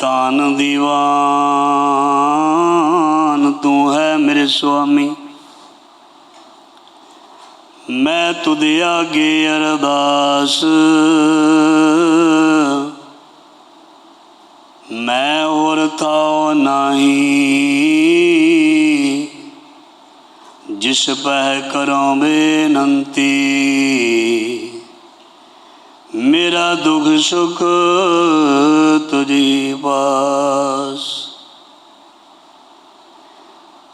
ਤਾਨ ਦੀਵਾਨ, ਤੂੰ ਹੈ ਮੇਰੇ ਸੁਆਮੀ। ਮੈਂ ਤੁਧ ਆਗੇ ਅਰਦਾਸ। ਮੈਂ ਹੋਰ ਥਾਉ ਨਹੀਂ। ਜਿਸ ਪਹਿ ਕਰੋ ਬੇਨੰਤੀ ਮੇਰਾ ਦੁੱਖ ਸੁਖ ਤੁਝੀ ਪਾਸ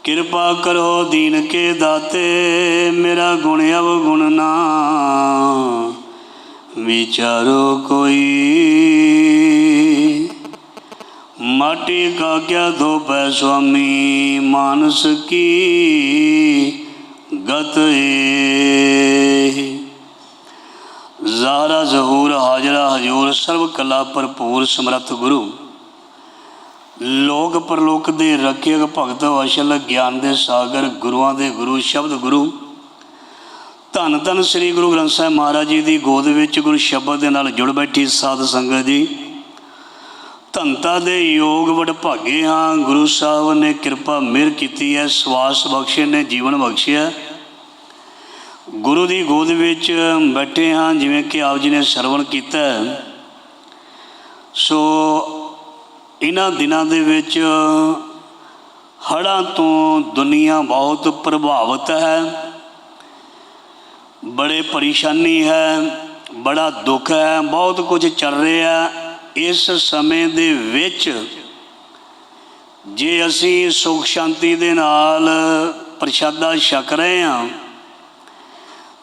ਕਿਰਪਾ ਕਰੋ ਦੀਨ ਕੇ ਦਾਤੇ, ਮੇਰਾ ਗੁਣ ਅਵਗੁਣ ਨਾ। ਵਿਚਾਰੋ ਕੋਈ। ਮਾਟੀ ਕਾ ਕਿਆ ਧੋਪੈ ਸੁਆਮੀ, ਮਾਨਸ ਕੀ ਗਤ ਏ ਜ਼ਾਰਾ ਜ਼ਹੂਰ ਹਾਜ਼ਰਾ ਹਜੂਰ ਸਰਬ ਕਲਾ ਭਰਪੂਰ ਸਮਰੱਥ ਗੁਰੂ। ਲੋਕ ਪਰਲੋਕ ਦੇ ਰਖਿਅਕ ਭਗਤ ਅਸ਼ਲ ਗਿਆਨ ਦੇ ਸਾਗਰ ਗੁਰੂਆਂ ਦੇ ਗੁਰੂ ਸ਼ਬਦ ਗੁਰੂ। ਧੰਨ ਧੰਨ ਸ੍ਰੀ ਗੁਰੂ ਗ੍ਰੰਥ ਸਾਹਿਬ ਮਹਾਰਾਜ ਜੀ ਦੀ ਗੋਦ ਵਿੱਚ ਗੁਰੂ ਸ਼ਬਦ ਦੇ ਨਾਲ ਜੁੜ ਬੈਠੀ ਸਾਧ ਸੰਗਤ ਜੀ। ਧੰਤਾ ਦੇ ਯੋਗ ਵਡ ਭਾਗੇ ਹਾਂ, ਗੁਰੂ ਸਾਹਿਬ ਨੇ ਕਿਰਪਾ ਮਿਹਰ ਕੀਤੀ ਹੈ, ਸਵਾਸ ਬਖਸ਼ੇ ਨੇ, ਜੀਵਨ ਬਖਸ਼ਿਆ। ਗੁਰੂ ਦੀ ਗੋਦ ਵਿੱਚ ਬੈਠੇ ਹਾਂ, ਜਿਵੇਂ ਕਿ ਆਪ ਜੀ ਨੇ ਸਰਵਣ ਕੀਤਾ ਸੋ ਇਹਨਾਂ ਦਿਨਾਂ ਦੇ ਵਿੱਚ ਹੜ੍ਹਾਂ ਤੋਂ ਦੁਨੀਆ ਬਹੁਤ ਪ੍ਰਭਾਵਿਤ ਹੈ। ਬੜੇ ਪਰੇਸ਼ਾਨੀ ਹੈ, ਬੜਾ ਦੁੱਖ ਹੈ, ਬਹੁਤ ਕੁਝ ਚੱਲ ਰਿਹਾ ਇਸ ਸਮੇਂ ਦੇ ਵਿੱਚ ਜੇ ਅਸੀਂ ਸੁਖ ਸ਼ਾਂਤੀ ਦੇ ਨਾਲ ਪ੍ਰਸ਼ਾਦਾ ਛਕ ਰਹੇ ਹਾਂ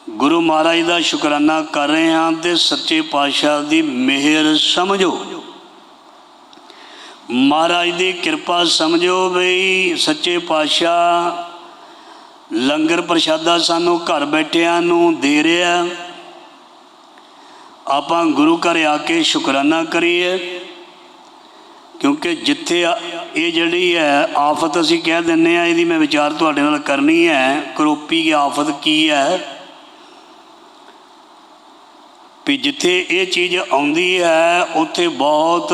ਗੁਰੂ ਮਹਾਰਾਜ ਦਾ ਸ਼ੁਕਰਾਨਾ ਕਰ ਰਹੇ ਹਾਂ ਤੇ ਸੱਚੇ ਪਾਤਸ਼ਾਹ ਦੀ ਮਿਹਰ ਸਮਝੋ। ਮਹਾਰਾਜ ਦੀ ਕਿਰਪਾ ਸਮਝੋ ਬਈ ਸੱਚੇ ਪਾਤਸ਼ਾਹ ਲੰਗਰ ਪ੍ਰਸ਼ਾਦਾ ਸਾਨੂੰ ਘਰ ਬੈਠਿਆਂ ਨੂੰ ਦੇ ਰਿਹਾ। ਆਪਾਂ ਗੁਰੂ ਘਰ ਆ ਕੇ ਸ਼ੁਕਰਾਨਾ ਕਰੀਏ, ਕਿਉਂਕਿ ਜਿੱਥੇ ਇਹ ਜਿਹੜੀ ਹੈ ਆਫਤ ਅਸੀਂ ਕਹਿ ਦਿੰਨੇ ਆ ਇਹਦੀ ਮੈਂ ਵਿਚਾਰ ਤੁਹਾਡੇ ਨਾਲ ਕਰਨੀ ਹੈ। ਕਰੋਪੀ ਦੀ ਆਫਤ ਕੀ ਹੈ? ਵੀ ਜਿੱਥੇ ਇਹ ਚੀਜ਼ ਆਉਂਦੀ ਹੈ, ਉੱਥੇ ਬਹੁਤ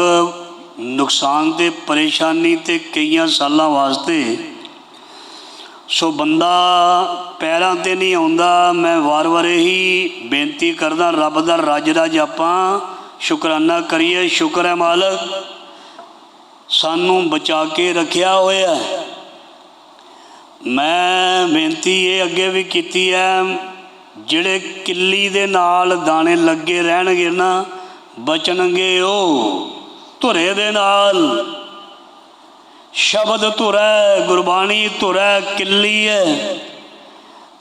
ਨੁਕਸਾਨ ਤੇ ਪਰੇਸ਼ਾਨੀ ਤੇ ਕਈਆਂ ਸਾਲਾਂ ਵਾਸਤੇ। ਸੋ ਬੰਦਾ ਪੈਰਾਂ ਤੇ ਨਹੀਂ ਆਉਂਦਾ, ਮੈਂ ਵਾਰ-ਵਾਰ ਹੀ ਬੇਨਤੀ ਕਰਦਾ, ਰੱਬ ਦਾ ਰਾਜ ਰਾਜ ਆਪਾਂ ਸ਼ੁਕਰਾਨਾ ਕਰੀਏ। ਸ਼ੁਕਰ ਹੈ ਮਾਲਕ, ਸਾਨੂੰ ਬਚਾ ਕੇ ਰੱਖਿਆ ਹੋਇਆ ਮੈਂ ਬੇਨਤੀ ਇਹ ਅੱਗੇ ਵੀ ਕੀਤੀ ਹੈ ਜਿਹੜੇ ਕਿੱਲੀ ਦੇ ਨਾਲ ਦਾਣੇ ਲੱਗੇ ਰਹਿਣਗੇ ਨਾ, ਬਚਣਗੇ ਉਹ ਧੁਰੇ ਦੇ ਨਾਲ। ਸ਼ਬਦ ਧੁਰੈ, ਗੁਰਬਾਣੀ ਧੁਰੈ, ਕਿੱਲੀ ਹੈ।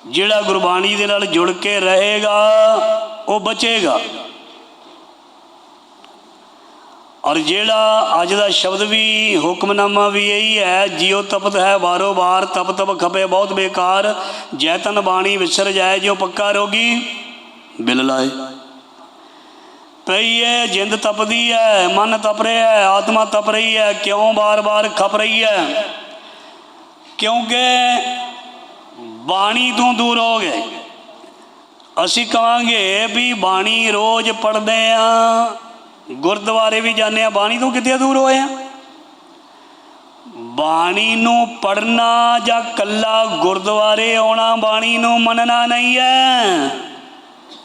ਜਿਹੜਾ ਗੁਰਬਾਣੀ ਦੇ ਨਾਲ ਜੁੜ ਕੇ ਰਹੇਗਾ, ਉਹ ਬਚੇਗਾ। ਔਰ ਜਿਹੜਾ ਅੱਜ ਦਾ ਸ਼ਬਦ ਵੀ, ਹੁਕਮਨਾਮਾ ਵੀ ਇਹੀ ਹੈ, ਜਿਉ ਤਪਤ ਹੈ ਬਾਰੋ ਬਾਰ ਤਪ ਤਪ ਖਪੇ ਬਹੁਤ ਬੇਕਾਰ, ਜੈ ਤਨ ਬਾਣੀ ਵਿਸਰ ਜਾਏ ਜਿਉ ਪੱਕਾ ਰੋਗੀ, ਬਿਲ ਲਾਏ। ਪਈ ਹੈ, ਜਿੰਦ ਤਪਦੀ ਹੈ, ਮਨ ਤਪ ਰਿਹਾ ਹੈ, ਆਤਮਾ ਤਪ ਰਹੀ ਹੈ, ਕਿਉਂ ਬਾਰ-ਬਾਰ ਖਪ ਰਹੀ ਹੈ? ਕਿਉਂਕਿ ਬਾਣੀ ਤੋਂ ਦੂਰ ਹੋ ਗਏ। ਅਸੀਂ ਕਹਾਂਗੇ ਵੀ ਬਾਣੀ ਰੋਜ਼ ਪੜ੍ਹਦੇ ਆ ਗੁਰਦੁਆਰੇ ਵੀ ਜਾਂਦੇ ਆ ਬਾਣੀ ਤੋਂ ਕਿੱਥੇ ਦੂਰ ਹੋਏ ਆ ਬਾਣੀ ਨੂੰ ਪੜਨਾ ਜਾਂ ਕੱਲਾ ਗੁਰਦੁਆਰੇ ਆਉਣਾ ਬਾਣੀ ਨੂੰ ਮੰਨਣਾ ਨਹੀਂ ਹੈ।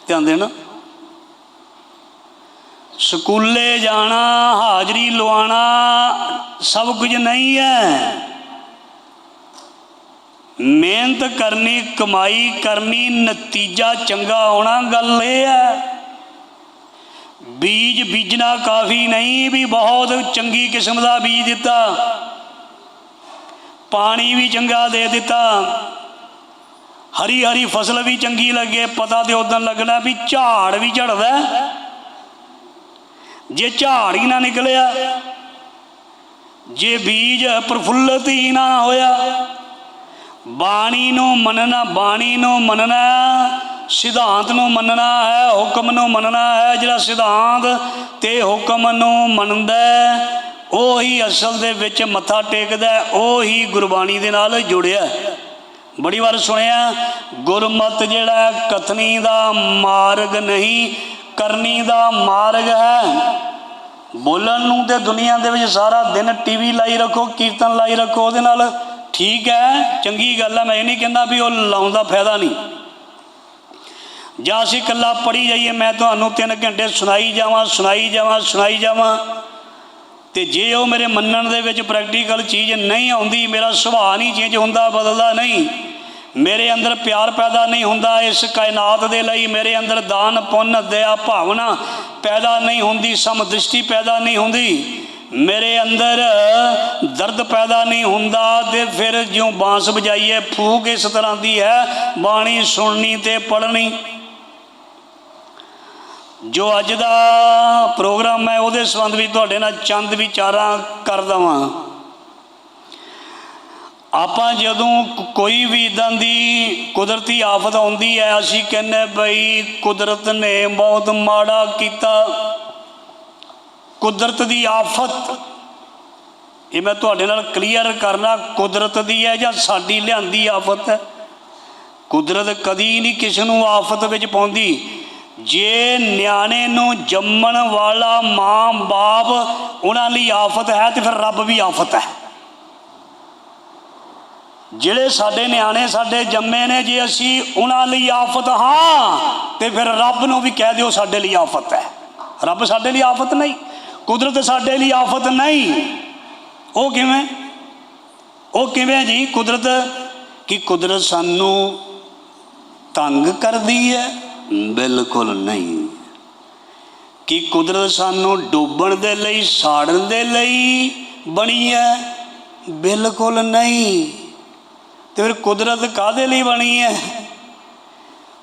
ਧਿਆਨ ਦੇਣਾ। ਸਕੂਲੇ ਜਾਣਾ, ਹਾਜ਼ਰੀ ਲਵਾਉਣਾ ਸਭ ਕੁਝ ਨਹੀਂ ਹੈ। ਮਿਹਨਤ ਕਰਨੀ, ਕਮਾਈ ਕਰਨੀ, ਨਤੀਜਾ ਚੰਗਾ ਆਉਣਾ ਗੱਲ ਇਹ ਹੈ। ਬੀਜ ਬੀਜਣਾ ਕਾਫੀ ਨਹੀਂ, ਵੀ ਬਹੁਤ ਚੰਗੀ ਕਿਸਮ ਦਾ ਬੀਜ ਦਿੱਤਾ। ਪਾਣੀ ਵੀ ਚੰਗਾ ਦੇ ਦਿੱਤਾ। ਹਰੀ ਹਰੀ ਫਸਲ ਵੀ ਚੰਗੀ ਲੱਗੇ, ਪਤਾ ਤੇ ਉਦੋਂ ਲੱਗਣਾ ਵੀ ਝਾੜ ਵੀ ਝੜਦਾ। ਜੇ ਝਾੜ ਹੀ ਨਾ ਨਿਕਲਿਆ, ਜੇ ਬੀਜ ਪ੍ਰਫੁੱਲਤ ਹੀ ਨਾ ਹੋਇਆ, ਬਾਣੀ ਨੂੰ ਮੰਨਣਾ, ਬਾਣੀ ਨੂੰ ਮੰਨਣਾ। ਸਿਧਾਂਤ ਨੂੰ ਮੰਨਣਾ ਹੈ ਹੁਕਮ ਨੂੰ ਮੰਨਣਾ ਹੈ ਜਿਹੜਾ ਸਿਧਾਂਤ ਤੇ ਹੁਕਮ ਨੂੰ ਮੰਨਦਾ ਉਹ ਹੀ ਅਸਲ ਦੇ ਵਿੱਚ ਮੱਥਾ ਟੇਕਦਾ ਹੈ, ਉਹੀ ਗੁਰਬਾਣੀ ਦੇ ਨਾਲ ਜੁੜਿਆ ਬੜੀ ਵਾਰ ਸੁਣਿਆ ਗੁਰਮਤ ਜਿਹੜਾ ਕਥਨੀ ਦਾ ਮਾਰਗ ਨਹੀਂ ਕਰਨੀ ਦਾ ਮਾਰਗ ਹੈ। ਬੋਲਣ ਨੂੰ ਤੇ ਦੁਨੀਆ ਦੇ ਵਿੱਚ ਸਾਰਾ ਦਿਨ ਟੀਵੀ ਲਾਈ ਰੱਖੋ ਕੀਰਤਨ ਲਾਈ ਰੱਖੋ ਉਹਦੇ ਨਾਲ ਠੀਕ ਹੈ ਚੰਗੀ ਗੱਲ ਹੈ ਮੈਂ ਇਹ ਨਹੀਂ ਕਹਿੰਦਾ ਵੀ ਉਹ ਲਾਉਣ ਦਾ ਫਾਇਦਾ ਨਹੀਂ। ਜਾਂ ਅਸੀਂ ਇਕੱਲਾ ਪੜੀ ਜਾਈਏ, ਮੈਂ ਤੁਹਾਨੂੰ 3 ਘੰਟੇ ਸੁਣਾਈ ਜਾਵਾਂ ਸੁਣਾਈ ਜਾਵਾਂ ਸੁਣਾਈ ਜਾਵਾਂ। ਤੇ ਜੇ ਉਹ ਮੇਰੇ ਮੰਨਣ ਦੇ ਵਿੱਚ ਪ੍ਰੈਕਟੀਕਲ ਚੀਜ਼ ਨਹੀਂ ਆਉਂਦੀ, ਮੇਰਾ ਸੁਭਾਅ ਨਹੀਂ ਚੇਂਜ ਹੁੰਦਾ, ਬਦਲਦਾ ਨਹੀਂ, ਮੇਰੇ ਅੰਦਰ ਪਿਆਰ ਪੈਦਾ ਨਹੀਂ ਹੁੰਦਾ, ਇਸ ਕਾਇਨਾਤ ਦੇ ਲਈ ਮੇਰੇ ਅੰਦਰ ਦਾਨ, ਪੁੰਨ, ਦਇਆ, ਭਾਵਨਾ ਪੈਦਾ ਨਹੀਂ ਹੁੰਦੀ, ਸਮਦ੍ਰਿਸ਼ਟੀ ਪੈਦਾ ਨਹੀਂ ਹੁੰਦੀ, ਮੇਰੇ ਅੰਦਰ ਦਰਦ ਪੈਦਾ ਨਹੀਂ ਹੁੰਦਾ ਤੇ ਫਿਰ ਜਿਉਂ ਬਾਂਸ ਵਜਾਈਏ, ਫੂਕ ਇਸ ਤਰ੍ਹਾਂ ਦੀ ਹੈ, ਬਾਣੀ ਸੁਣਨੀ ਤੇ ਪੜ੍ਹਨੀ। ਜੋ ਅੱਜ ਦਾ ਪ੍ਰੋਗਰਾਮ ਹੈ, ਉਹਦੇ ਸੰਬੰਧ ਵਿੱਚ ਤੁਹਾਡੇ ਨਾਲ ਚੰਦ ਵਿਚਾਰਾਂ ਕਰ ਦਵਾਂ। ਆਪਾਂ ਜਦੋਂ ਕੋਈ ਵੀ ਇਦਾਂ ਦੀ ਕੁਦਰਤੀ ਆਫਤ ਆਉਂਦੀ ਹੈ, ਅਸੀਂ ਕਹਿੰਨੇ ਬਈ ਕੁਦਰਤ ਨੇ ਬਹੁਤ ਮਾੜਾ ਕੀਤਾ। ਕੁਦਰਤ ਦੀ ਆਫਤ, ਇਹ ਮੈਂ ਤੁਹਾਡੇ ਨਾਲ ਕਲੀਅਰ ਕਰਨਾ, ਕੁਦਰਤ ਦੀ ਹੈ ਜਾਂ ਸਾਡੀ ਲਿਆਂਦੀ ਆਫਤ ਹੈ? ਕੁਦਰਤ ਕਦੀ ਨਹੀਂ ਕਿਸੇ ਨੂੰ ਆਫਤ ਵਿੱਚ ਪਾਉਂਦੀ। ਜੇ ਨਿਆਣੇ ਨੂੰ ਜੰਮਣ ਵਾਲਾ ਮਾਂ-ਬਾਪ ਉਹਨਾਂ ਲਈ ਆਫਤ ਹੈ ਤੇ ਫਿਰ ਰੱਬ ਵੀ ਆਫਤ ਹੈ। ਜਿਹੜੇ ਸਾਡੇ ਨਿਆਣੇ ਸਾਡੇ ਜੰਮੇ ਨੇ, ਜੇ ਅਸੀਂ ਉਹਨਾਂ ਲਈ ਆਫਤ ਹਾਂ ਤੇ ਫਿਰ ਰੱਬ ਨੂੰ ਵੀ ਕਹਿ ਦਿਓ ਸਾਡੇ ਲਈ ਆਫਤ ਹੈ। ਰੱਬ ਸਾਡੇ ਲਈ ਆਫਤ ਨਹੀਂ, ਕੁਦਰਤ ਸਾਡੇ ਲਈ ਆਫਤ ਨਹੀਂ। ਉਹ ਕਿਵੇਂ? ਉਹ ਕਿਵੇਂ ਜੀ? ਕੁਦਰਤ, ਕਿ ਕੁਦਰਤ ਸਾਨੂੰ ਤੰਗ ਕਰਦੀ ਹੈ ਬਿਲਕੁਲ ਨਹੀਂ। ਕਿ ਕੁਦਰਤ ਸਾਨੂੰ ਡੋਬਣ ਦੇ ਲਈ, ਸਾੜਨ ਦੇ ਲਈ ਬਣੀ ਹੈ? ਬਿਲਕੁਲ ਨਹੀਂ। ਤੇ ਫਿਰ ਕੁਦਰਤ ਕਾਦੇ ਲਈ ਬਣੀ ਹੈ?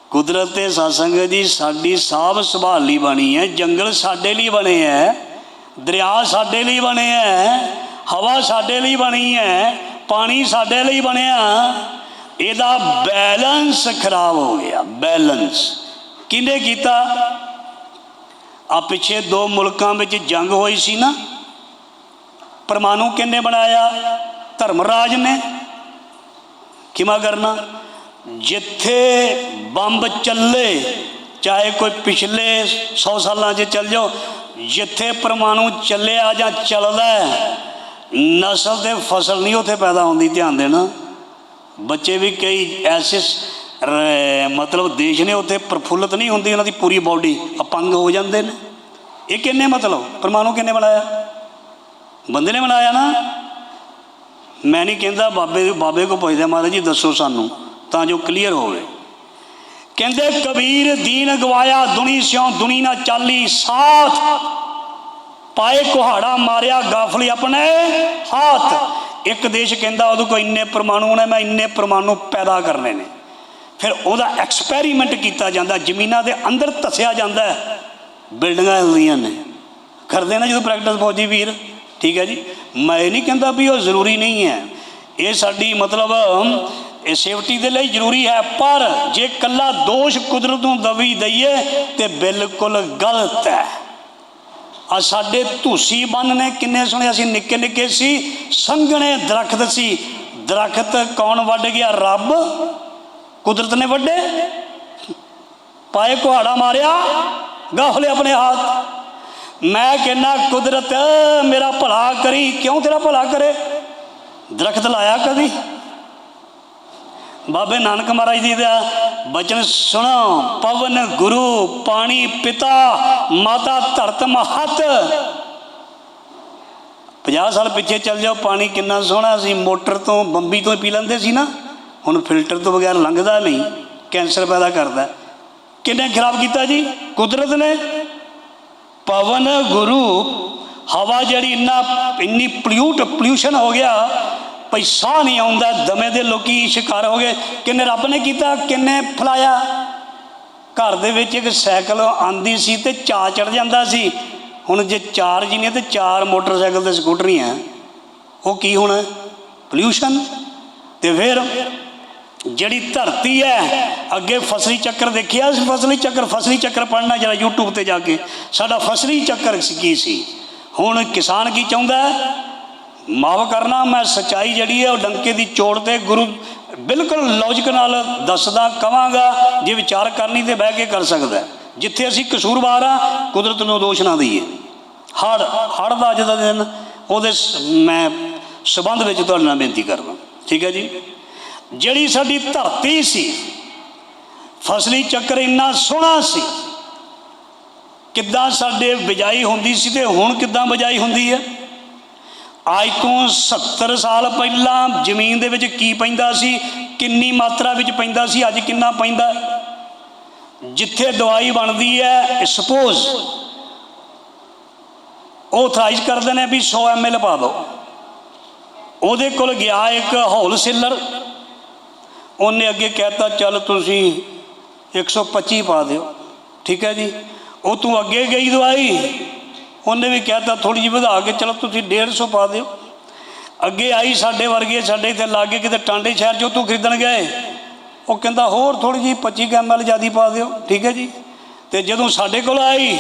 ਕੁਦਰਤ ਤੇ ਸਾਸੰਗ ਜੀ ਸਾਡੀ ਸਾਂਭ ਸੰਭਾਲ ਲਈ ਬਣੀ ਹੈ, ਜੰਗਲ ਸਾਡੇ ਲਈ ਬਣੇ ਹੈ, ਦਰਿਆ ਸਾਡੇ ਲਈ ਬਣੇ ਹੈ, ਹਵਾ ਸਾਡੇ ਲਈ ਬਣੀ ਹੈ, ਪਾਣੀ ਸਾਡੇ ਲਈ ਬਣਿਆ। ਇਹਦਾ ਬੈਲੈਂਸ ਖਰਾਬ ਹੋ ਗਿਆ, ਬੈਲੈਂਸ। ਕਿਹਨੇ ਕੀਤਾ? ਆ ਪਿੱਛੇ ਦੋ ਮੁਲਕਾਂ ਵਿੱਚ ਜੰਗ ਹੋਈ ਸੀ ਨਾ। ਪਰਮਾਣੂ ਕਿੰਨੇ ਬਣਾਇਆ? ਧਰਮਰਾਜ ਨੇ। ਕਿਮਾ ਕਰਨਾ? ਜਿੱਥੇ ਬੰਬ ਚੱਲੇ, ਚਾਹੇ ਕੋਈ ਪਿਛਲੇ 100 ਸਾਲਾਂ 'ਚ ਚੱਲ ਜਾਓ, ਜਿੱਥੇ ਪਰਮਾਣੂ ਚੱਲਿਆ ਜਾਂ ਚੱਲਦਾ ਨਸਲ ਤੇ ਫਸਲ ਨਹੀਂ ਉੱਥੇ ਪੈਦਾ ਹੁੰਦੀ, ਧਿਆਨ ਦੇਣਾ। ਬੱਚੇ ਵੀ ਕਈ ਐਸੇ ਮਤਲਬ ਦੇਸ਼ ਨੇ ਉੱਥੇ ਪ੍ਰਫੁੱਲਤ ਨਹੀਂ ਹੁੰਦੀ, ਉਹਨਾਂ ਦੀ ਪੂਰੀ ਬਾਡੀ ਅਪੰਗ ਹੋ ਜਾਂਦੇ ਨੇ। ਇਹ ਕਿੰਨੇ ਮਤਲਬ? ਪਰਮਾਣੂ ਕਿੰਨੇ ਬਣਾਇਆ? ਬੰਦੇ ਨੇ ਬਣਾਇਆ ਨਾ। ਮੈਂ ਨਹੀਂ ਕਹਿੰਦਾ ਬਾਬੇ ਬਾਬੇ ਕੋ ਪੁੱਛਦੇ ਮਹਾਰਾਜ ਜੀ, ਦੱਸੋ ਸਾਨੂੰ, ਤਾਂ ਜੋ ਕਲੀਅਰ ਹੋਵੇ। ਕਹਿੰਦੇ, ਕਬੀਰ ਦੀਨ ਗਵਾਇਆ, ਦੁਨੀ ਸਿਉ ਦੁਨੀ ਨਾ ਚਾਲੀ, ਸਾਥ। ਪਾਏ ਕੁਹਾੜਾ ਮਾਰਿਆ, ਗਾਫਲੀ ਆਪਣੇ ਹੱਥ। ਇੱਕ ਦੇਸ਼ ਕਹਿੰਦਾ, ਉਹਦੇ ਕੋਲ ਇੰਨੇ ਪਰਮਾਣੂ ਨੇ, ਮੈਂ ਇੰਨੇ ਪਰਮਾਣੂ ਪੈਦਾ ਕਰਨੇ ਨੇ। ਫਿਰ ਉਹਦਾ ਐਕਸਪੈਰੀਮੈਂਟ ਕੀਤਾ ਜਾਂਦਾ, ਜ਼ਮੀਨਾਂ ਦੇ ਅੰਦਰ ਧੱਸਿਆ ਜਾਂਦਾ ਹੈ। ਬਿਲਡਿੰਗਾਂ ਹਿਲਦੀਆਂ ਨੇ। ਕਰਦੇ ਨਾ ਜਦੋਂ ਪ੍ਰੈਕਟਿਸ ਫੌਜੀ ਵੀਰ, ਠੀਕ ਹੈ ਜੀ? ਮੈਂ ਇਹ ਨਹੀਂ ਕਹਿੰਦਾ ਵੀ ਉਹ ਜ਼ਰੂਰੀ ਨਹੀਂ ਹੈ। ਇਹ ਸਾਡੀ ਮਤਲਬ, ਇਹ ਸੇਫਟੀ ਦੇ ਲਈ ਜ਼ਰੂਰੀ ਹੈ, ਪਰ ਜੇ ਕੱਲਾ ਦੋਸ਼ ਕੁਦਰਤ ਨੂੰ ਦਵੀ ਦਈਏ, ਤੇ ਬਿਲਕੁਲ ਗਲਤ ਹੈ। ਆ ਸਾਡੇ ਧੂਸੀ ਬੰਨ ਨੇ, ਕਿੰਨੇ ਸੋਹਣੇ ਅਸੀਂ ਨਿੱਕੇ ਨਿੱਕੇ ਸੀ, ਸੰਘਣੇ ਦਰਖਤ ਸੀ। ਦਰਖਤ ਕੌਣ ਵੱਢ ਗਿਆ? ਰੱਬ। ਕੁਦਰਤ ਨੇ ਵੱਡੇ ਪਾਏ ਕੁਹਾੜਾ ਮਾਰਿਆ ਗਾਫਲੇ ਆਪਣੇ ਹੱਥ। ਮੈਂ ਕਹਿੰਨਾ ਕੁਦਰਤ, ਮੇਰਾ ਭਲਾ ਕਰੀ, ਕਿਉਂ ਤੇਰਾ ਭਲਾ ਕਰੇ? ਦਰਖਤ ਲਾਇਆ ਕਦੀ? ਬਾਬੇ ਨਾਨਕ ਮਹਾਰਾਜ ਜੀ ਦਾ ਬਚਨ ਸੁਣੋ, ਪਵਨ ਗੁਰੂ, ਪਾਣੀ ਪਿਤਾ, ਮਾਤਾ ਧਰਤ ਮਹਤ। 50 ਸਾਲ ਪਿੱਛੇ ਚੱਲ ਜਾਓ, ਪਾਣੀ ਕਿੰਨਾ ਸੋਹਣਾ ਸੀ, ਮੋਟਰ ਤੋਂ ਬੰਬੀ ਤੋਂ ਹੀ ਪੀ ਲੈਂਦੇ ਸੀ ਨਾ। ਹੁਣ ਫਿਲਟਰ ਤੋਂ ਬਗੈਰ ਲੰਘਦਾ ਨਹੀਂ, ਕੈਂਸਰ ਪੈਦਾ ਕਰਦਾ। ਕਿੰਨੇ ਖਰਾਬ ਕੀਤਾ ਜੀ? ਕੁਦਰਤ ਨੇ। ਪਵਨ, ਗੁਰੂ, ਹਵਾ ਜਿਹੜੀ ਇੰਨਾ, ਇੰਨੀ ਪੋਲਿਊਟ ਪੋਲਿਊਸ਼ਨ ਹੋ ਗਿਆ, ਭਈ ਸਾਹ ਨਹੀਂ ਆਉਂਦਾ, ਦਮੇ ਦੇ ਲੋਕੀ ਸ਼ਿਕਾਰ ਹੋ ਗਏ। ਕਿੰਨੇ ਰੱਬ ਨੇ ਕੀਤਾ? ਕਿੰਨੇ ਫਲਾਇਆ? ਘਰ ਦੇ ਵਿੱਚ ਇੱਕ ਸਾਈਕਲ ਆਂਦੀ ਸੀ ਤੇ ਚਾ ਚੜ ਜਾਂਦਾ ਸੀ। ਹੁਣ ਜੇ ਚਾਰ ਜੀ ਨੇ ਤੇ ਚਾਰ ਮੋਟਰਸਾਈਕਲ ਤੇ ਸਕੂਟਰੀਆਂ, ਉਹ ਕੀ ਹੋਣਾ? ਪੋਲਿਊਸ਼ਨ ਤੇ ਫਿਰ ਜਿਹੜੀ ਧਰਤੀ ਹੈ, ਅੱਗੇ ਫਸਲੀ ਚੱਕਰ ਦੇਖਿਆ ਸੀ? ਫਸਲੀ ਚੱਕਰ ਫਸਲੀ ਚੱਕਰ ਪੜਨਾ ਜਰਾ YouTube ਤੇ ਜਾ ਕੇ। ਸਾਡਾ ਫਸਲੀ ਚੱਕਰ ਸੀ, ਕੀ ਸੀ? ਹੁਣ ਕਿਸਾਨ ਕੀ ਚਾਹੁੰਦਾ ਮਾਫ ਕਰਨਾ, ਮੈਂ ਸਚਾਈ ਜਿਹੜੀ ਹੈ, ਉਹ ਡੰਕੇ ਦੀ ਚੋੜ ਤੇ ਗੁਰੂ ਬਿਲਕੁਲ ਲੌਜੀਕ ਨਾਲ ਦੱਸਦਾ, ਕਵਾਂਗਾ, ਜੇ ਵਿਚਾਰ ਕਰਨੀ ਤੇ ਬਹਿ ਕੇ ਕਰ ਸਕਦਾ ਜਿੱਥੇ ਅਸੀਂ ਕਸੂਰਵਾਰ ਆ ਕੁਦਰਤ ਨੂੰ ਦੋਸ਼ ਨਾ ਦਈਏ। ਹੜ ਹੜ ਦਾ ਅੱਜ ਦਾ ਦਿਨ, ਉਹਦੇ ਮੈਂ ਸਬੰਧ ਵਿੱਚ ਤੁਹਾਡੇ ਨਾਲ ਬੇਨਤੀ ਕਰਦਾ। ਠੀਕ ਹੈ ਜੀ? ਜਿਹੜੀ ਸਾਡੀ ਧਰਤੀ ਸੀ, ਫਸਲੀ ਚੱਕਰ ਇੰਨਾ ਸੋਹਣਾ ਸੀ, ਕਿੱਦਾਂ ਸਾਡੇ ਬਿਜਾਈ ਹੁੰਦੀ ਸੀ ਤੇ ਹੁਣ ਕਿੱਦਾਂ ਬਿਜਾਈ ਹੁੰਦੀ ਹੈ? ਅੱਜ ਤੋਂ 70 ਸਾਲ ਪਹਿਲਾਂ ਜ਼ਮੀਨ ਦੇ ਵਿੱਚ ਕੀ ਪੈਂਦਾ ਸੀ, ਕਿੰਨੀ ਮਾਤਰਾ ਵਿੱਚ ਪੈਂਦਾ ਸੀ, ਅੱਜ ਕਿੰਨਾ ਪੈਂਦਾ? ਜਿੱਥੇ ਦਵਾਈ ਬਣਦੀ ਹੈ ਸਪੋਜ਼ ਉਹ ਥਰਾਈਜ਼ ਕਰਦੇ ਨੇ ਵੀ 100 ਐਮਐਲ ਪਾ ਦਿਓ। ਉਹਦੇ ਕੋਲ ਗਿਆ ਇੱਕ ਹੋਲਸੇਲਰ ਉਹਨੇ ਅੱਗੇ ਕਹਿਤਾ, ਚੱਲ ਤੁਸੀਂ 125 ਪਾ ਦਿਓ। ਠੀਕ ਹੈ ਜੀ? ਉਹ ਤੂੰ ਅੱਗੇ ਗਈ ਦਵਾਈ। ਉਹਨੇ ਵੀ ਕਹਿਤਾ ਥੋੜੀ ਜਿਹੀ ਵਧਾ ਕੇ ਚਲੋ ਤੁਸੀਂ 150 ਪਾ ਦਿਓ। ਅੱਗੇ ਆਈ ਸਾਡੇ ਵਰਗੇ, ਸਾਡੇ ਇੱਥੇ ਲਾਗੇ ਕਿਤੇ ਟਾਂਡੇ ਸ਼ਹਿਰ ਚੋਂ ਤੂੰ ਖਰੀਦਣ ਗਏ। ਉਹ ਕਹਿੰਦਾ, ਹੋਰ ਥੋੜੀ ਜਿਹੀ 25 ਐਮਐਲ ਜਿਆਦੀ ਪਾ ਦਿਓ। ਠੀਕ ਹੈ ਜੀ? ਤੇ ਜਦੋਂ ਸਾਡੇ ਕੋਲ ਆਈ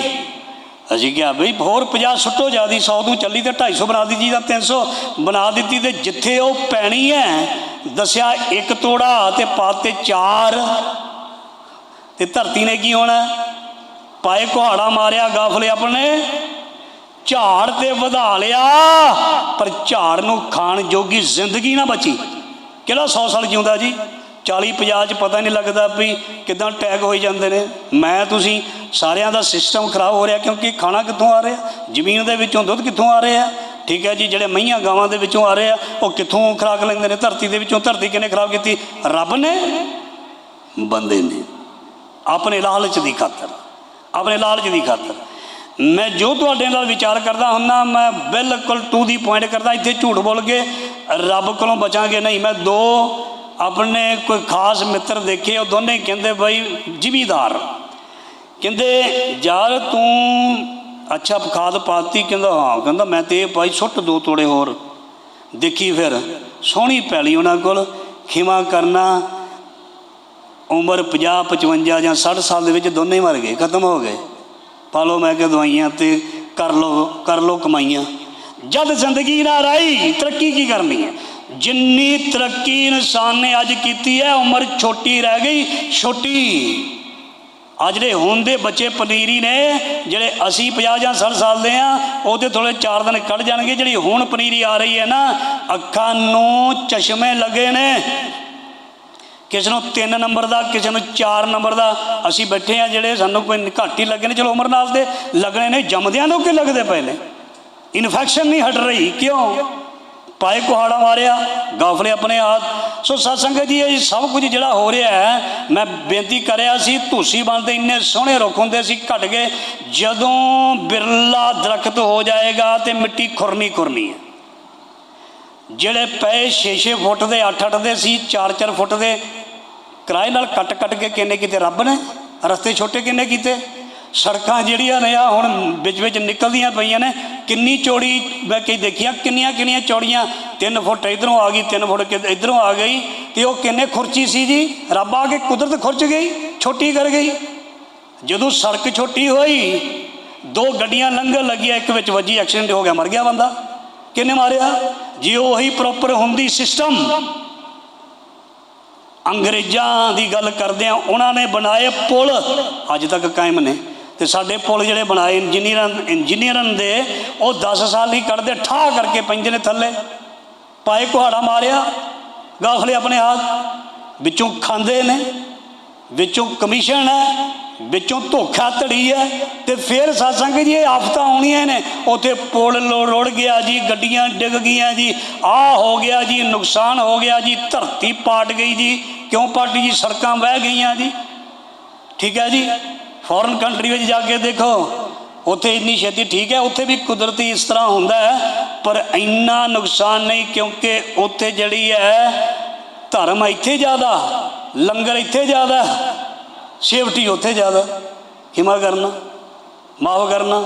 ਅਸੀਂ ਕਿਹਾ ਬਈ ਹੋਰ 50 ਸੁੱਟੋ, ਜਿਆਦੀ 100 ਤੋਂ ਚੱਲੀ ਤੇ 250 ਬਣਾ ਦਿੱਤੀ ਜਾਂ 300 ਬਣਾ ਦਿੱਤੀ ਤੇ ਜਿੱਥੇ ਉਹ ਪੈਣੀ ਹੈ, ਦੱਸਿਆ ਇੱਕ ਤੋੜਾ ਤੇ ਪਾਤੇ ਚਾਰ। ਤੇ ਧਰਤੀ ਨੇ ਕੀ ਹੋਣਾ? ਪਾਏ ਕੁਹਾੜਾ ਮਾਰਿਆ ਗਾਫਲੇ ਆਪਣੇ, ਝਾੜ ਤੇ ਵਧਾ ਲਿਆ, ਪਰ ਝਾੜ ਨੂੰ ਖਾਣ ਜੋਗੀ ਜ਼ਿੰਦਗੀ ਨਾ ਬਚੀ। ਕਿਹੜਾ 100 ਸਾਲ ਜਿਉਂਦਾ ਜੀ? 40 50 ਚ ਪਤਾ ਨਹੀਂ ਲੱਗਦਾ ਵੀ ਕਿਦਾਂ ਟੈਗ ਹੋਈ ਜਾਂਦੇ ਨੇ। ਮੈਂ, ਤੁਸੀਂ ਸਾਰਿਆਂ ਦਾ ਸਿਸਟਮ ਖਰਾਬ ਹੋ ਰਿਹਾ ਕਿਉਂਕਿ ਖਾਣਾ ਕਿੱਥੋਂ ਆ ਰਿਹਾ? ਜ਼ਮੀਨ ਦੇ ਵਿੱਚੋਂ ਦੁੱਧ ਕਿੱਥੋਂ ਆ ਰਿਹਾ? ਠੀਕ ਹੈ ਜੀ, ਜਿਹੜੇ ਮਈਆਂ ਗਾਵਾਂ ਦੇ ਵਿੱਚੋਂ ਆ ਰਹੇ ਆ, ਉਹ ਕਿੱਥੋਂ ਖੁਰਾਕ ਲੈਂਦੇ ਨੇ? ਧਰਤੀ ਦੇ ਵਿੱਚੋਂ ਧਰਤੀ ਕਿਨੇ ਖਰਾਬ ਕੀਤੀ? ਰੱਬ ਨੇ। ਬੰਦੇ ਨੇ। ਆਪਣੇ ਲਾਲਚ ਦੀ ਖਾਤਰ। ਆਪਣੇ ਲਾਲਚ ਦੀ ਖਾਤਰ। ਮੈਂ ਜੋ ਤੁਹਾਡੇ ਨਾਲ ਵਿਚਾਰ ਕਰਦਾ ਹੁੰਨਾ ਮੈਂ ਬਿਲਕੁਲ ਟੂ ਦੀ ਪੁਆਇੰਟ ਕਰਦਾ, ਇੱਥੇ ਝੂਠ ਬੋਲ ਕੇ ਰੱਬ ਕੋਲੋਂ ਬਚਾਂਗੇ ਨਹੀਂ। ਮੈਂ ਦੋ ਆਪਣੇ ਕੋਈ ਖਾਸ ਮਿੱਤਰ ਦੇਖੇ, ਉਹ ਦੋਨੇ ਕਹਿੰਦੇ ਬਈ ਜ਼ਿਮੀਦਾਰ। ਕਹਿੰਦੇ, ਯਾਰ ਤੂੰ ਅੱਛਾ ਖਾਦ ਪਾਤੀ। ਕਹਿੰਦਾ, ਹਾਂ। ਕਹਿੰਦਾ, ਮੈਂ ਤੇ ਇਹ ਭਾਈ ਸੁੱਟ ਦੋ ਤੋੜੇ ਹੋਰ। ਦੇਖੀ ਫਿਰ, ਸੋਹਣੀ ਪੈਲੀ ਉਹਨਾਂ ਕੋਲ, ਖਿਮਾ ਕਰਨਾ, ਉਮਰ 50 55 ਜਾਂ 60 ਸਾਲ ਦੇ ਵਿੱਚ ਦੋਨੇ ਹੀ ਮਰ ਗਏ, ਖਤਮ ਹੋ ਗਏ। ਪਾ ਲਓ ਮੈਂ ਕਿ ਦਵਾਈਆਂ ਤੇ ਕਰ ਲਓ ਕਰ ਲਓ ਕਮਾਈਆਂ। ਜਦ ਜ਼ਿੰਦਗੀ ਨਾ ਰਹੀ ਤਰੱਕੀ ਕੀ ਕਰਨੀ ਹੈ? ਜਿੰਨੀ ਤਰੱਕੀ ਇਨਸਾਨ ਨੇ ਅੱਜ ਕੀਤੀ ਹੈ, ਉਮਰ ਛੋਟੀ ਰਹਿ ਗਈ, ਛੋਟੀ। ਆ ਜਿਹੜੇ ਹੁਣ ਦੇ ਬੱਚੇ ਪਨੀਰੀ ਨੇ, ਜਿਹੜੇ ਅਸੀਂ 50 ਜਾਂ 60 ਸਾਲ ਦੇ ਆ, ਉਹਦੇ ਥੋੜੇ 4 ਦਿਨ ਕੱਢ ਜਾਣਗੇ, ਜਿਹੜੀ ਹੁਣ ਪਨੀਰੀ ਆ ਰਹੀ ਹੈ ਨਾ, ਅੱਖਾਂ ਨੂੰ ਚਸ਼ਮੇ ਲੱਗੇ ਨੇ। ਕਿਸੇ ਨੂੰ 3 ਨੰਬਰ ਦਾ, ਕਿਸੇ ਨੂੰ 4 ਨੰਬਰ ਦਾ। ਅਸੀਂ ਬੈਠੇ ਆ ਜਿਹੜੇ ਸਾਨੂੰ ਕੋਈ ਘੱਟ ਹੀ ਲੱਗੇ ਨੇ, ਚਲੋ ਉਮਰ ਨਾਲ ਦੇ ਲੱਗਣੇ ਨੇ, ਜੰਮਦਿਆਂ ਨੂੰ ਕਿ ਲੱਗਦੇ ਪਏ ਨੇ? ਇਨਫੈਕਸ਼ਨ ਨਹੀਂ ਹਟ ਰਹੀ, ਕਿਉਂ? ਪਾਏ ਕੁਹਾੜਾ ਮਾਰਿਆ, ਗਾਫਲੇ ਆਪਣੇ ਹੱਥ ਸੋ ਸਤਸੰਗਤ ਜੀ, ਇਹ ਸਭ ਕੁਝ ਜਿਹੜਾ ਹੋ ਰਿਹਾ ਹੈ, ਮੈਂ ਬੇਨਤੀ ਕਰਿਆ ਸੀ, ਧੂਸੀ ਬਣਦੇ ਇੰਨੇ ਸੋਹਣੇ ਰੁੱਖ ਹੁੰਦੇ ਸੀ, ਘਟ ਗਏ। ਜਦੋਂ ਬਿਰਲਾ ਦਰਖਤ ਹੋ ਜਾਏਗਾ ਤੇ ਮਿੱਟੀ ਖੁਰਨੀ ਖੁਰਨੀ ਹੈ। ਜਿਹੜੇ ਪਏ 6-6 ਫੁੱਟ ਦੇ 8-8 ਦੇ ਸੀ 4-4 ਫੁੱਟ ਦੇ, ਕਿਰਾਏ ਨਾਲ ਕੱਟ ਕੱਟ ਕੇ ਕਿੰਨੇ ਕਿਤੇ ਰੱਬ ਨੇ? ਰਸਤੇ ਛੋਟੇ ਕਿੰਨੇ ਕੀਤੇ? ਸੜਕਾਂ ਜਿਹੜੀਆਂ ਨੇ ਆ ਹੁਣ ਵਿੱਚ ਵਿੱਚ ਨਿਕਲਦੀਆਂ ਪਈਆਂ ਨੇ। ਕਿੰਨੀ ਚੌੜੀ, ਮੈਂ ਕਈ ਦੇਖੀਆਂ ਕਿੰਨੀਆਂ ਕਿੰਨੀਆਂ ਚੌੜੀਆਂ ਤਿੰਨ ਫੁੱਟ ਇਧਰੋਂ ਆ ਗਈ, ਤਿੰਨ ਫੁੱਟ ਇਧਰੋਂ ਆ ਗਈ ਤੇ ਉਹ ਕਿੰਨੇ ਖੁਰਚੀ ਸੀ ਜੀ? ਰੱਬ ਆ ਕੇ ਕੁਦਰਤ ਖੁਰਚ ਗਈ, ਛੋਟੀ ਕਰ ਗਈ। ਜਦੋਂ ਸੜਕ ਛੋਟੀ ਹੋਈ, ਦੋ ਗੱਡੀਆਂ ਲੰਘਣ ਲੱਗੀਆਂ, ਇੱਕ ਵਿੱਚ ਵੱਜੀ, ਐਕਸੀਡੈਂਟ ਹੋ ਗਿਆ, ਮਰ ਗਿਆ ਬੰਦਾ। ਕਿੰਨੇ ਮਾਰਿਆ? ਜੇ, ਉਹੀ ਪ੍ਰੋਪਰ ਹੁੰਦੀ ਸਿਸਟਮ ਅੰਗਰੇਜ਼ਾਂ ਦੀ ਗੱਲ ਕਰਦੇ ਆ ਉਹਨਾਂ ਨੇ ਬਣਾਏ ਪੁਲ। ਅੱਜ ਤੱਕ ਕਾਇਮ ਨੇ। ਤੇ ਸਾਡੇ ਪੁਲ ਜਿਹੜੇ ਬਣਾਏ ਇੰਜੀਨੀਅਰਾਂ ਇੰਜੀਨੀਅਰਾਂ ਦੇ, ਉਹ 10 ਸਾਲ ਹੀ ਕੱਢਦੇ, ਠਾਹ ਕਰਕੇ ਪੈਂਦੇ ਨੇ ਥੱਲੇ। ਪਾਏ ਕੁਹਾੜਾ ਮਾਰਿਆ ਗਾਫਲੇ ਆਪਣੇ ਆਪ ਵਿੱਚੋਂ ਖਾਂਦੇ ਨੇ, ਵਿੱਚੋਂ ਕਮਿਸ਼ਨ ਹੈ, ਵਿੱਚੋਂ ਧੋਖਾ ਧੜੀ ਹੈ ਤੇ ਫਿਰ ਸਾਸੰਗ ਜੀ ਇਹ ਆਫਤਾਂ ਆਉਣੀਆਂ ਨੇ, ਉੱਥੇ ਪੁਲ ਲੋ ਰੁੜ ਗਿਆ ਜੀ, ਗੱਡੀਆਂ ਡਿੱਗ ਗਈਆਂ ਜੀ ਆ ਹੋ ਗਿਆ ਜੀ, ਨੁਕਸਾਨ ਹੋ ਗਿਆ ਜੀ, ਧਰਤੀ ਪਾਟ ਗਈ ਜੀ, ਕਿਉਂ ਪਾਟੀ ਜੀ, ਸੜਕਾਂ ਵਹਿ ਗਈਆਂ ਜੀ, ਠੀਕ ਹੈ ਜੀ ਫੋਰਨ ਕੰਟਰੀ ਵਿੱਚ ਜਾ ਕੇ ਦੇਖੋ। ਉੱਥੇ ਇੰਨੀ ਛੇਤੀ ਠੀਕ ਹੈ, ਉੱਥੇ ਵੀ ਕੁਦਰਤੀ ਇਸ ਤਰ੍ਹਾਂ ਹੁੰਦਾ ਹੈ, ਪਰ ਇੰਨਾ ਨੁਕਸਾਨ ਨਹੀਂ ਕਿਉਂਕਿ ਉੱਥੇ ਜਿਹੜੀ ਹੈ ਧਰਮ ਇੱਥੇ ਜ਼ਿਆਦਾ, ਲੰਗਰ ਇੱਥੇ ਜ਼ਿਆਦਾ, ਸੇਫਟੀ ਉੱਥੇ ਜ਼ਿਆਦਾ ਕਿਮਾ ਕਰਨਾ, ਮਾਫ ਕਰਨਾ,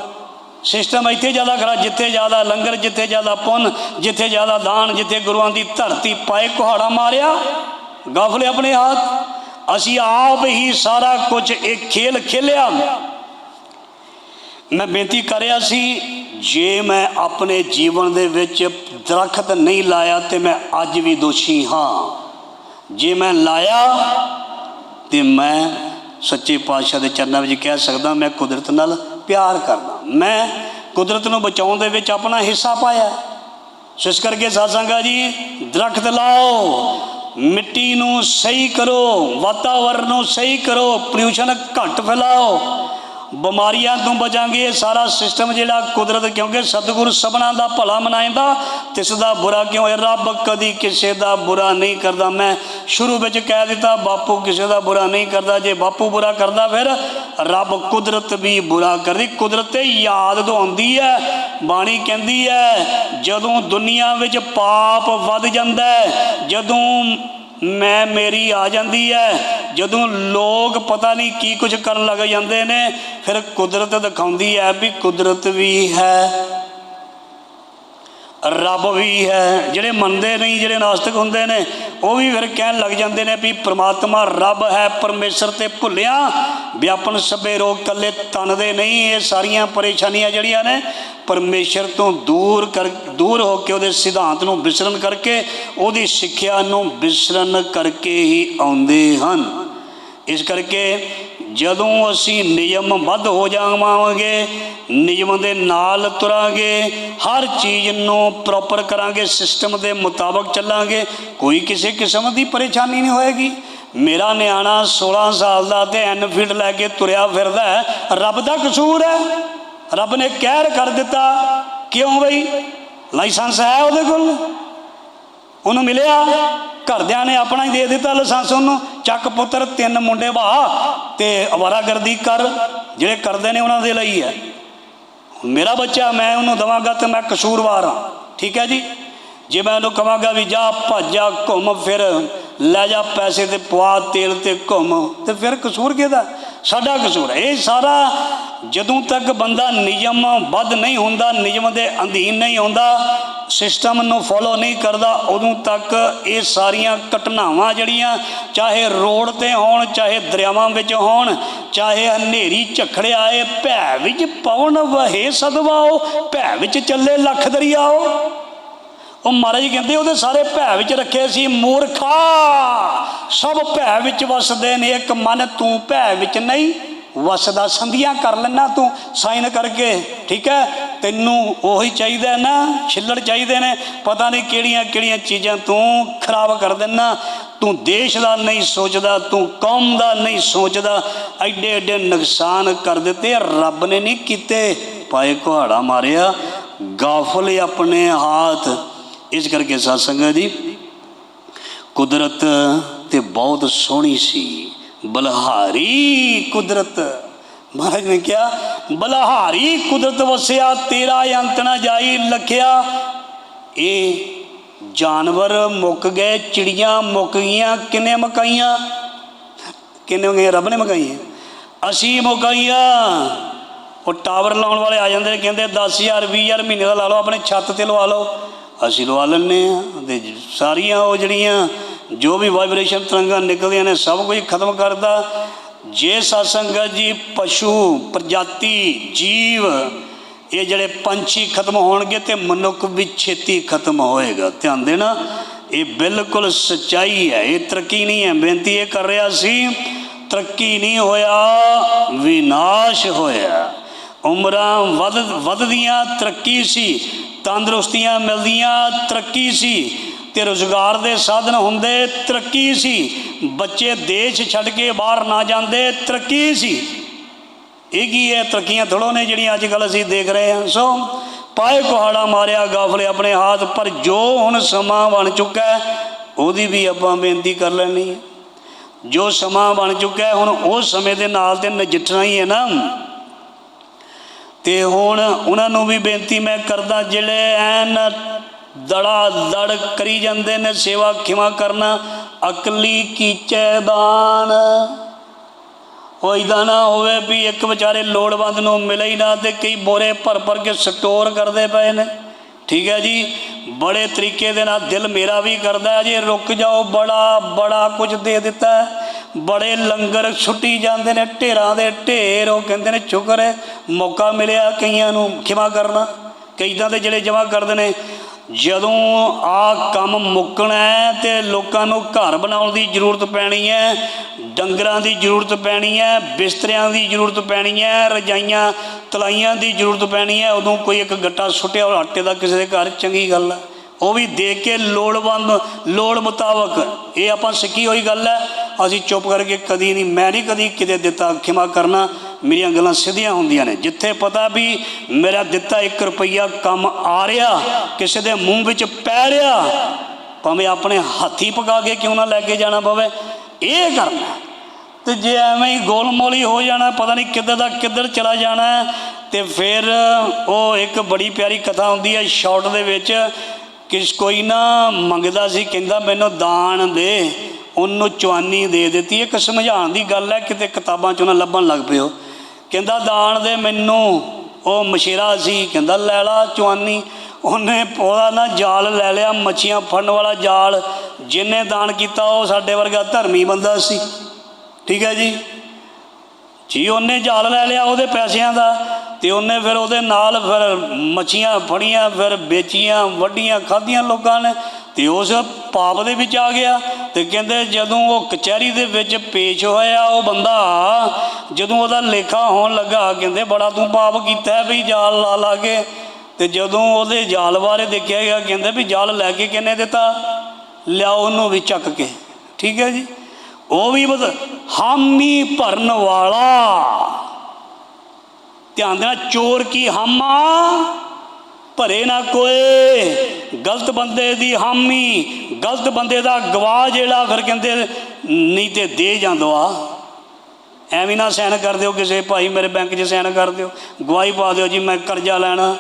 ਸਿਸਟਮ ਇੱਥੇ ਜ਼ਿਆਦਾ ਖਰਾ ਜਿੱਥੇ ਜ਼ਿਆਦਾ ਲੰਗਰ, ਜਿੱਥੇ ਜ਼ਿਆਦਾ ਪੁੰਨ, ਜਿੱਥੇ ਜ਼ਿਆਦਾ ਦਾਨ, ਜਿੱਥੇ ਗੁਰੂਆਂ ਦੀ ਧਰਤੀ ਪਾਏ ਕੁਹਾੜਾ ਮਾਰਿਆ, ਗਾਫਲੇ ਆਪਣੇ ਹੱਥ, ਅਸੀਂ ਆਪ ਹੀ ਸਾਰਾ ਕੁਝ ਇਹ ਖੇਲ ਖੇਲਿਆ। ਮੈਂ ਬੇਨਤੀ ਕਰਿਆ ਸੀ, ਜੇ ਮੈਂ ਆਪਣੇ ਜੀਵਨ ਦੇ ਵਿੱਚ ਦਰਖਤ ਨਹੀਂ ਲਾਇਆ ਤੇ ਮੈਂ ਅੱਜ ਵੀ ਦੋਸ਼ੀ ਹਾਂ। ਜੇ ਮੈਂ ਲਾਇਆ, ਤੇ ਮੈਂ ਸੱਚੇ ਪਾਤਸ਼ਾਹ ਦੇ ਚਰਨਾਂ ਵਿੱਚ ਕਹਿ ਸਕਦਾ, ਮੈਂ ਕੁਦਰਤ ਨਾਲ ਪਿਆਰ ਕਰਦਾ। ਮੈਂ ਕੁਦਰਤ ਨੂੰ ਬਚਾਉਣ ਦੇ ਵਿੱਚ ਆਪਣਾ ਹਿੱਸਾ ਪਾਇਆ। ਸੋ ਇਸ ਕਰਕੇ ਸਾਸਾਂਗਾ ਜੀ, ਦਰਖਤ ਲਾਓ, ਮਿੱਟੀ ਨੂੰ ਸਹੀ ਕਰੋ, ਵਾਤਾਵਰਨ ਨੂੰ ਸਹੀ ਕਰੋ ਪੋਲਿਊਸ਼ਨ ਘੱਟ ਫੈਲਾਓ। ਬਿਮਾਰੀਆਂ ਤੋਂ ਬਚਾਂਗੇ, ਇਹ ਸਾਰਾ ਸਿਸਟਮ ਜਿਹੜਾ ਕੁਦਰਤ, ਕਿਉਂਕਿ ਸਤਿਗੁਰ ਸਭਨਾ ਦਾ ਭਲਾ ਮਨਾਇੰਦਾ ਤਿਸ ਦਾ ਬੁਰਾ ਕਿਉਂ? ਹੈ ਰੱਬ ਕਦੀ ਕਿਸੇ ਦਾ ਬੁਰਾ ਨਹੀਂ ਕਰਦਾ। ਮੈਂ ਸ਼ੁਰੂ ਵਿੱਚ ਕਹਿ ਦਿੱਤਾ, ਬਾਪੂ ਕਿਸੇ ਦਾ ਬੁਰਾ ਨਹੀਂ ਕਰਦਾ। ਜੇ ਬਾਪੂ ਬੁਰਾ ਕਰਦਾ ਫਿਰ ਰੱਬ ਕੁਦਰਤ ਵੀ ਬੁਰਾ ਕਰਦੀ। ਕੁਦਰਤ ਤੇ ਯਾਦ ਦਵਾਉਂਦੀ ਹੈ, ਬਾਣੀ ਕਹਿੰਦੀ ਹੈ, ਜਦੋਂ ਦੁਨੀਆ ਵਿੱਚ ਪਾਪ ਵੱਧ ਜਾਂਦਾ ਹੈ, ਜਦੋਂ ਮੈਂ, ਮੇਰੀ ਆ ਜਾਂਦੀ ਹੈ ਜਦੋਂ ਲੋਕ ਪਤਾ ਨਹੀਂ ਕੀ ਕੁਝ ਕਰਨ ਲੱਗ ਜਾਂਦੇ ਨੇ, ਫਿਰ ਕੁਦਰਤ ਦਿਖਾਉਂਦੀ ਹੈ ਵੀ ਕੁਦਰਤ ਵੀ ਹੈ। ਰੱਬ ਵੀ ਹੈ। ਜਿਹੜੇ ਮੰਨਦੇ ਨਹੀਂ, ਜਿਹੜੇ ਨਾਸਤਿਕ ਹੁੰਦੇ ਨੇ, ਉਹ ਵੀ ਫਿਰ ਕਹਿਣ ਲੱਗ ਜਾਂਦੇ ਨੇ ਵੀ ਪ੍ਰਮਾਤਮਾ ਰੱਬ ਹੈ, ਪਰਮੇਸ਼ਰ ਤੇ ਭੁੱਲਿਆ। ਵਿਆਪਨ ਸਭੇ ਰੋਗ ਕੱਲੇ ਤਨ ਦੇ ਨਹੀਂ, ਇਹ ਸਾਰੀਆਂ ਪਰੇਸ਼ਾਨੀਆਂ ਜਿਹੜੀਆਂ ਨੇ ਪਰਮੇਸ਼ਰ ਤੋਂ ਦੂਰ ਕਰ ਦੂਰ ਹੋ ਕੇ ਉਹਦੇ ਸਿਧਾਂਤ ਨੂੰ ਵਿਸਰਨ ਕਰਕੇ, ਉਹਦੀ ਸਿੱਖਿਆ ਨੂੰ ਵਿਸਰਨ ਕਰਕੇ ਹੀ ਆਉਂਦੇ ਹਨ। ਇਸ ਕਰਕੇ ਜਦੋਂ ਅਸੀਂ ਨਿਯਮ ਬੱਧ ਹੋ ਜਾਵਾਂਗੇ, ਨਿਯਮ ਦੇ ਨਾਲ ਤੁਰਾਂਗੇ, ਹਰ ਚੀਜ਼ ਨੂੰ ਪ੍ਰੋਪਰ ਕਰਾਂਗੇ ਸਿਸਟਮ ਦੇ ਮੁਤਾਬਕ ਚੱਲਾਂਗੇ, ਕੋਈ ਕਿਸੇ ਕਿਸਮ ਦੀ ਪਰੇਸ਼ਾਨੀ ਨਹੀਂ ਹੋਏਗੀ। ਮੇਰਾ ਨਿਆਣਾ 16 ਸਾਲ ਦਾ ਤੇ ਐਨਫੀਲਡ ਲੈ ਕੇ ਤੁਰਿਆ ਫਿਰਦਾ ਹੈ, ਰੱਬ ਦਾ ਕਸੂਰ ਹੈ। ਰੱਬ ਨੇ ਕਹਿਰ ਕਰ ਦਿੱਤਾ। ਕਿਉਂ ਬਈ? ਲਾਇਸੈਂਸ ਹੈ ਉਹਦੇ ਕੋਲ। ਉਹਨੂੰ ਮਿਲਿਆ। ਘਰਦਿਆਂ ਨੇ ਆਪਣਾ ਹੀ ਦੇ ਦਿੱਤਾ ਲਾਇਸੈਂਸ ਉਹਨੂੰ। ਚੱਕ ਪੁੱਤਰ, ਤਿੰਨ ਮੁੰਡੇ ਬਹਾ ਤੇ ਅਵਾਰਾਗਰਦੀ ਕਰ। ਜਿਹੜੇ ਕਰਦੇ ਨੇ ਉਹਨਾਂ ਦੇ ਲਈ ਹੈ। ਮੇਰਾ ਬੱਚਾ, ਮੈਂ ਉਹਨੂੰ ਦਵਾਂਗਾ ਤੇ ਮੈਂ ਕਸੂਰਵਾਰ ਹਾਂ। ਠੀਕ ਹੈ ਜੀ? ਜੇ ਮੈਂ ਉਹਨੂੰ ਕਵਾਂਗਾ ਵੀ ਜਾ, ਭੱਜ ਘੁੰਮ ਫਿਰ, ਲੈ ਜਾ ਪੈਸੇ ਤੇ ਪਵਾ ਤੇਲ ਤੇ ਘੁੰਮ ਤੇ ਫਿਰ ਕਸੂਰ ਕਿਹਦਾ? ਸਾਡਾ ਕਸੂਰ ਹੈ। ਇਹ ਸਾਰਾ ਜਦੋਂ ਤੱਕ ਬੰਦਾ ਨਿਯਮ ਵੱਧ ਨਹੀਂ ਹੁੰਦਾ, ਨਿਯਮ ਦੇ ਅਧੀਨ ਨਹੀਂ ਹੁੰਦਾ ਸਿਸਟਮ ਨੂੰ ਫੋਲੋ ਨਹੀਂ ਕਰਦਾ, ਉਦੋਂ ਤੱਕ ਇਹ ਸਾਰੀਆਂ ਘਟਨਾਵਾਂ ਜਿਹੜੀਆਂ ਚਾਹੇ ਰੋਡ ਤੇ ਹੋਣ, ਚਾਹੇ ਦਰਿਆਵਾਂ ਵਿੱਚ ਹੋਣ, ਚਾਹੇ ਹਨੇਰੀ ਝਖੜ ਆਏ, ਭੈ ਵਿੱਚ ਪਵਨ ਵਹੇ ਸਦਵਾਓ ਭੈ ਵਿੱਚ ਚੱਲੇ ਲੱਖ ਦਰਿਆਓ ਉਹ ਮਹਾਰਾਜ ਕਹਿੰਦੇ ਉਹਦੇ ਸਾਰੇ ਭੈ ਵਿੱਚ ਰੱਖੇ ਸੀ ਮੂਰਖਾ। ਸਭ ਭੈ ਵਿੱਚ ਵਸਦੇ ਨੇ, ਇੱਕ ਮਨ ਤੂੰ ਭੈ ਵਿੱਚ ਨਹੀਂ ਵਸਦਾ। ਸੰਧੀਆਂ ਕਰ ਲੈਣਾ ਤੂੰ, ਸਾਈਨ ਕਰਕੇ, ਠੀਕ ਹੈ? ਤੈਨੂੰ ਉਹੀ ਚਾਹੀਦਾ ਨਾ, ਛਿੱਲੜ ਚਾਹੀਦੇ ਨੇ। ਪਤਾ ਨਹੀਂ ਕਿਹੜੀਆਂ ਕਿਹੜੀਆਂ ਚੀਜ਼ਾਂ ਤੂੰ ਖਰਾਬ ਕਰ ਦੇਣਾ ਤੂੰ ਦੇਸ਼ ਦਾ ਨਹੀਂ ਸੋਚਦਾ, ਤੂੰ ਕੌਮ ਦਾ ਨਹੀਂ ਸੋਚਦਾ। ਐਡੇ ਐਡੇ ਨੁਕਸਾਨ ਕਰ ਦਿੱਤੇ, ਰੱਬ ਨੇ ਨਹੀਂ ਕੀਤੇ। ਪਾਏ ਕੁਹਾੜਾ ਮਾਰਿਆ। ਗਾਫਲ ਆਪਣੇ ਹੱਥ। ਇਸ ਕਰਕੇ ਸਾਧ ਸੰਗਤ ਜੀ ਕੁਦਰਤ ਤੇ ਬਹੁਤ ਸੋਹਣੀ ਸੀ। ਬਲਹਾਰੀ ਕੁਦਰਤ। ਮਹਾਰਾਜ ਨੇ ਕਿਹਾ, ਬਲਹਾਰੀ ਕੁਦਰਤ ਵਸਿਆ, ਤੇਰਾ ਅੰਤ ਨਾ ਜਾਈ ਲਖਿਆ। ਇਹ ਜਾਨਵਰ ਮੁੱਕ ਗਏ, ਚਿੜੀਆਂ ਮੁੱਕ ਗਈਆਂ, ਕਿੰਨੇ ਮਕਾਈਆਂ? ਕਿੰਨੇ ਗਏ ਰੱਬ ਨੇ ਮਕਾਈਆਂ। ਅਸੀਂ ਮੁਕਾਈਆਂ। ਉਹ ਟਾਵਰ ਲਾਉਣ ਵਾਲੇ ਆ ਜਾਂਦੇ ਨੇ, ਕਹਿੰਦੇ 10000 20000 ਮਹੀਨੇ ਦਾ ਲਾ ਲਓ, ਆਪਣੇ ਛੱਤ ਤੇ ਲਵਾ ਲਓ। ਅਸੀਂ ਲਵਾ ਲੈਂਦੇ ਆ ਤੇ ਸਾਰੀਆਂ ਉਹ ਜਿਹੜੀਆਂ ਜੋ ਵੀ ਵਾਈਬ੍ਰੇਸ਼ਨ ਤਰੰਗਾਂ ਨਿਕਲਦੀਆਂ ਨੇ ਸਭ ਕੁਝ ਖਤਮ ਕਰਦਾ। ਜੇ ਸਤਸੰਗਤ ਜੀ, ਪਸ਼ੂ, ਪ੍ਰਜਾਤੀ, ਜੀਵ, ਇਹ ਜਿਹੜੇ ਪੰਛੀ ਖਤਮ ਹੋਣਗੇ ਤੇ ਮਨੁੱਖ ਵੀ ਛੇਤੀ ਖਤਮ ਹੋਏਗਾ। ਧਿਆਨ ਦੇਣਾ, ਇਹ ਬਿਲਕੁਲ ਸਚਾਈ ਹੈ, ਇਹ ਤਰੱਕੀ ਨਹੀਂ ਹੈ। ਬੇਨਤੀ ਇਹ ਕਰ ਰਿਹਾ ਸੀ, ਤਰੱਕੀ ਨਹੀਂ ਹੋਇਆ, ਵਿਨਾਸ਼ ਹੋਇਆ। ਉਮਰਾਂ ਵੱਧ ਵੱਧਦੀਆਂ, ਤਰੱਕੀ ਸੀ, ਤੰਦਰੁਸਤੀਆਂ ਮਿਲਦੀਆਂ, ਤਰੱਕੀ ਸੀ। ਤੇ ਰੋਜ਼ਗਾਰ ਦੇ ਸਾਧਨ ਹੁੰਦੇ, ਤਰੱਕੀ ਸੀ। ਬੱਚੇ ਦੇਸ਼ ਛੱਡ ਕੇ ਬਾਹਰ ਨਾ ਜਾਂਦੇ, ਤਰੱਕੀ ਸੀ। ਇਹ ਕੀ ਹੈ? ਤਰੱਕੀਆਂ ਥੋੜੋ ਨੇ ਜਿਹੜੀਆਂ ਅੱਜ ਕੱਲ ਅਸੀਂ ਦੇਖ ਰਹੇ ਹਾਂ। ਸੋ ਪਾਏ ਕੁਹਾੜਾ ਮਾਰਿਆ, ਗਾਫਲੇ ਆਪਣੇ ਹੱਥ, ਪਰ ਜੋ ਹੁਣ ਸਮਾਂ ਬਣ ਚੁੱਕਾ ਹੈ, ਉਹਦੀ ਵੀ ਆਪਾਂ ਬੇਨਤੀ ਕਰ ਲੈਣੀ ਹੈ। ਜੋ ਸਮਾਂ ਬਣ ਚੁੱਕਾ ਹੈ, ਹੁਣ ਉਸ ਸਮੇਂ ਦੇ ਨਾਲ ਤੇ ਨਜਿੱਠਣਾ ਹੀ ਹੈ ਨਾ। ਤੇ ਹੁਣ ਉਹਨਾਂ ਨੂੰ ਵੀ ਬੇਨਤੀ ਮੈਂ ਕਰਦਾ, ਜਿਹੜੇ ਐਨ ਦੜਾ ਦੜ ਕਰੀ ਜਾਂਦੇ ਨੇ, ਸੇਵਾ ਖਿਮਾ ਕਰਨਾ, ਅਕਲੀ ਕੀਚੇ ਦਾਨ। ਉਹ ਦਾ ਨਾ ਹੋਵੇ ਵੀ ਇੱਕ ਵਿਚਾਰੇ ਲੋੜਵੰਦ ਨੂੰ ਮਿਲੇ ਹੀ ਨਾ ਤੇ ਕਈ ਬੋਰੇ ਭਰ ਭਰ ਕੇ ਸਟੋਰ ਕਰਦੇ ਪਏ ਨੇ। ਠੀਕ ਹੈ ਜੀ, ਬੜੇ ਤਰੀਕੇ ਦੇ ਨਾਲ ਦਿਲ ਮੇਰਾ ਵੀ ਕਰਦਾ ਜੇ ਰੁਕ ਜਾਓ, ਬੜਾ ਬੜਾ ਕੁਝ ਦੇ ਦਿੱਤਾ ਬੜੇ ਲੰਗਰ ਛੁੱਟੀ ਜਾਂਦੇ ਨੇ, ਢੇਰਾਂ ਦੇ ਢੇਰ ਉਹ ਕਹਿੰਦੇ ਨੇ, ਸ਼ੁਕਰ ਹੈ, ਮੌਕਾ ਮਿਲਿਆ ਕਈਆਂ ਨੂੰ ਖਿਮਾ ਕਰਨਾ। ਕਈ ਤਾਂ ਦੇ ਜਿਹੜੇ ਜਮਾ ਕਰਦੇ ਨੇ, ਜਦੋਂ ਆ ਕੰਮ ਮੁੱਕਣਾ ਹੈ ਤੇ ਲੋਕਾਂ ਨੂੰ ਘਰ ਬਣਾਉਣ ਦੀ ਜ਼ਰੂਰਤ ਪੈਣੀ ਹੈ, ਡੰਗਰਾਂ ਦੀ ਜ਼ਰੂਰਤ ਪੈਣੀ ਹੈ, ਬਿਸਤਰਿਆਂ ਦੀ ਜ਼ਰੂਰਤ ਪੈਣੀ ਹੈ, ਰਜਾਈਆਂ, ਤਲਾਈਆਂ ਦੀ ਜ਼ਰੂਰਤ ਪੈਣੀ ਹੈ, ਉਦੋਂ ਕੋਈ ਇੱਕ ਗੱਟਾ ਸੁੱਟਿਆ ਔਰ ਆਟੇ ਦਾ ਕਿਸੇ ਦੇ ਘਰ, ਚੰਗੀ ਗੱਲ ਹੈ ਉਹ ਵੀ ਦੇਖ ਕੇ ਲੋੜਵੰਦ ਲੋੜ ਮੁਤਾਬਕ। ਇਹ ਆਪਾਂ ਸਿੱਖੀ ਹੋਈ ਗੱਲ ਹੈ। ਅਸੀਂ ਚੁੱਪ ਕਰਕੇ ਕਦੀ ਨਹੀਂ ਮੈਂ ਨਹੀਂ ਕਦੀ ਕਿਤੇ ਦਿੱਤਾ ਖਿਮਾ ਕਰਨਾ। ਮੇਰੀਆਂ ਗੱਲਾਂ ਸਿੱਧੀਆਂ ਹੁੰਦੀਆਂ ਨੇ। ਜਿੱਥੇ ਪਤਾ ਵੀ ਮੇਰਾ ਦਿੱਤਾ 1 ਰੁਪਈਆ ਕੰਮ ਆ ਰਿਹਾ ਕਿਸੇ ਦੇ ਮੂੰਹ ਵਿੱਚ ਪੈ ਰਿਹਾ ਭਾਵੇਂ ਆਪਣੇ ਹੱਥੀ ਪਕਾ ਕੇ ਕਿਉਂ ਨਾ ਲੈ ਕੇ ਜਾਣਾ ਪਵੇ। ਇਹ ਕਰਨਾ ਤੇ ਜੇ ਐਵੇਂ ਹੀ ਗੋਲਮੋਲੀ ਹੋ ਜਾਣਾ ਪਤਾ ਨਹੀਂ ਕਿੱਧਰ ਦਾ ਕਿੱਧਰ ਚਲਾ ਜਾਣਾ ਹੈ, ਤੇ ਫਿਰ ਉਹ ਇੱਕ ਬੜੀ ਪਿਆਰੀ ਕਥਾ ਹੁੰਦੀ ਹੈ ਸ਼ਾਰਟ ਦੇ ਵਿੱਚ। ਕਿਸ ਕੋਈ ਨਾ ਮੰਗਦਾ ਸੀ, ਕਹਿੰਦਾ ਮੈਨੂੰ ਦਾਨ ਦੇ, ਉਹਨੂੰ ਚਵਾਨੀ ਦੇ ਦਿੱਤੀ। ਇੱਕ ਸਮਝਾਉਣ ਦੀ ਗੱਲ ਹੈ, ਕਿਤੇ ਕਿਤਾਬਾਂ ਚੋਂ ਨਾ ਲੱਭਣ ਲੱਗ ਪਿਓ। ਕਹਿੰਦਾ, ਦਾਨ ਦੇ ਮੈਨੂੰ। ਉਹ ਮਸ਼ੇਰਾ ਸੀ, ਕਹਿੰਦਾ, ਲੈ ਲਾ ਚਵਾਨੀ। ਉਹਨੇ ਉਹਦਾ ਨਾ ਜਾਲ ਲੈ ਲਿਆ, ਮੱਛੀਆਂ ਫੜਨ ਵਾਲਾ ਜਾਲ। ਜਿਹਨੇ ਦਾਨ ਕੀਤਾ, ਉਹ ਸਾਡੇ ਵਰਗਾ ਧਰਮੀ ਬੰਦਾ ਸੀ। ਠੀਕ ਹੈ ਜੀ? ਜੀ, ਉਹਨੇ ਜਾਲ ਲੈ ਲਿਆ ਉਹਦੇ ਪੈਸਿਆਂ ਦਾ। ਤੇ ਉਹਨੇ ਫਿਰ ਉਹਦੇ ਨਾਲ ਫਿਰ ਮੱਛੀਆਂ ਫੜੀਆਂ, ਫਿਰ ਵੇਚੀਆਂ, ਵੱਡੀਆਂ, ਖਾਧੀਆਂ ਲੋਕਾਂ ਨੇ ਤੇ ਉਸ ਪਾਪ ਦੇ ਵਿੱਚ ਆ ਗਿਆ ਤੇ ਕਹਿੰਦੇ ਜਦੋਂ ਉਹ ਕਚਹਿਰੀ ਦੇ ਵਿੱਚ ਪੇਸ਼ ਹੋਇਆ ਉਹ ਬੰਦਾ, ਜਦੋਂ ਉਹਦਾ ਲੇਖਾ ਹੋਣ ਲੱਗਾ ਕਹਿੰਦੇ ਬੜਾ ਤੂੰ ਪਾਪ ਕੀਤਾ ਵੀ ਜਾਲ ਲਾ ਲਾ ਕੇ ਤੇ ਜਦੋਂ ਉਹਦੇ ਜਾਲ ਬਾਰੇ ਦੇਖਿਆ ਗਿਆ ਕਹਿੰਦੇ ਵੀ ਜਾਲ ਲੈ ਕੇ ਕਿੰਨੇ ਦਿੱਤਾ? ਲਿਆਓ ਉਹਨੂੰ ਵੀ ਚੱਕ ਕੇ। ਠੀਕ ਹੈ ਜੀ? ਉਹ ਵੀ ਬਸ ਹਾਮੀ ਭਰਨ ਵਾਲਾ। ਧਿਆਨ ਦੇਣਾ, ਚੋਰ ਕੀ ਹਾਮਾ ਭਰੇ ਨਾ ਕੋਏ। ਗਲਤ ਬੰਦੇ ਦੀ ਹਾਮੀ, ਗਲਤ ਬੰਦੇ ਦਾ ਗਵਾਹ ਜਿਹੜਾ ਫਿਰ ਕਹਿੰਦੇ, ਨਹੀਂ ਤੇ ਦੇ ਜਾਂਦੋ ਆ। ਐਵੇਂ ਨਾ ਸਾਈਨ ਕਰ ਦਿਓ ਕਿਸੇ ਭਾਈ, ਮੇਰੇ ਬੈਂਕ 'ਚ ਸਾਈਨ ਕਰ ਦਿਓ। ਗਵਾਹੀ ਪਾ ਦਿਓ ਜੀ, ਮੈਂ ਕਰਜ਼ਾ ਲੈਣਾ।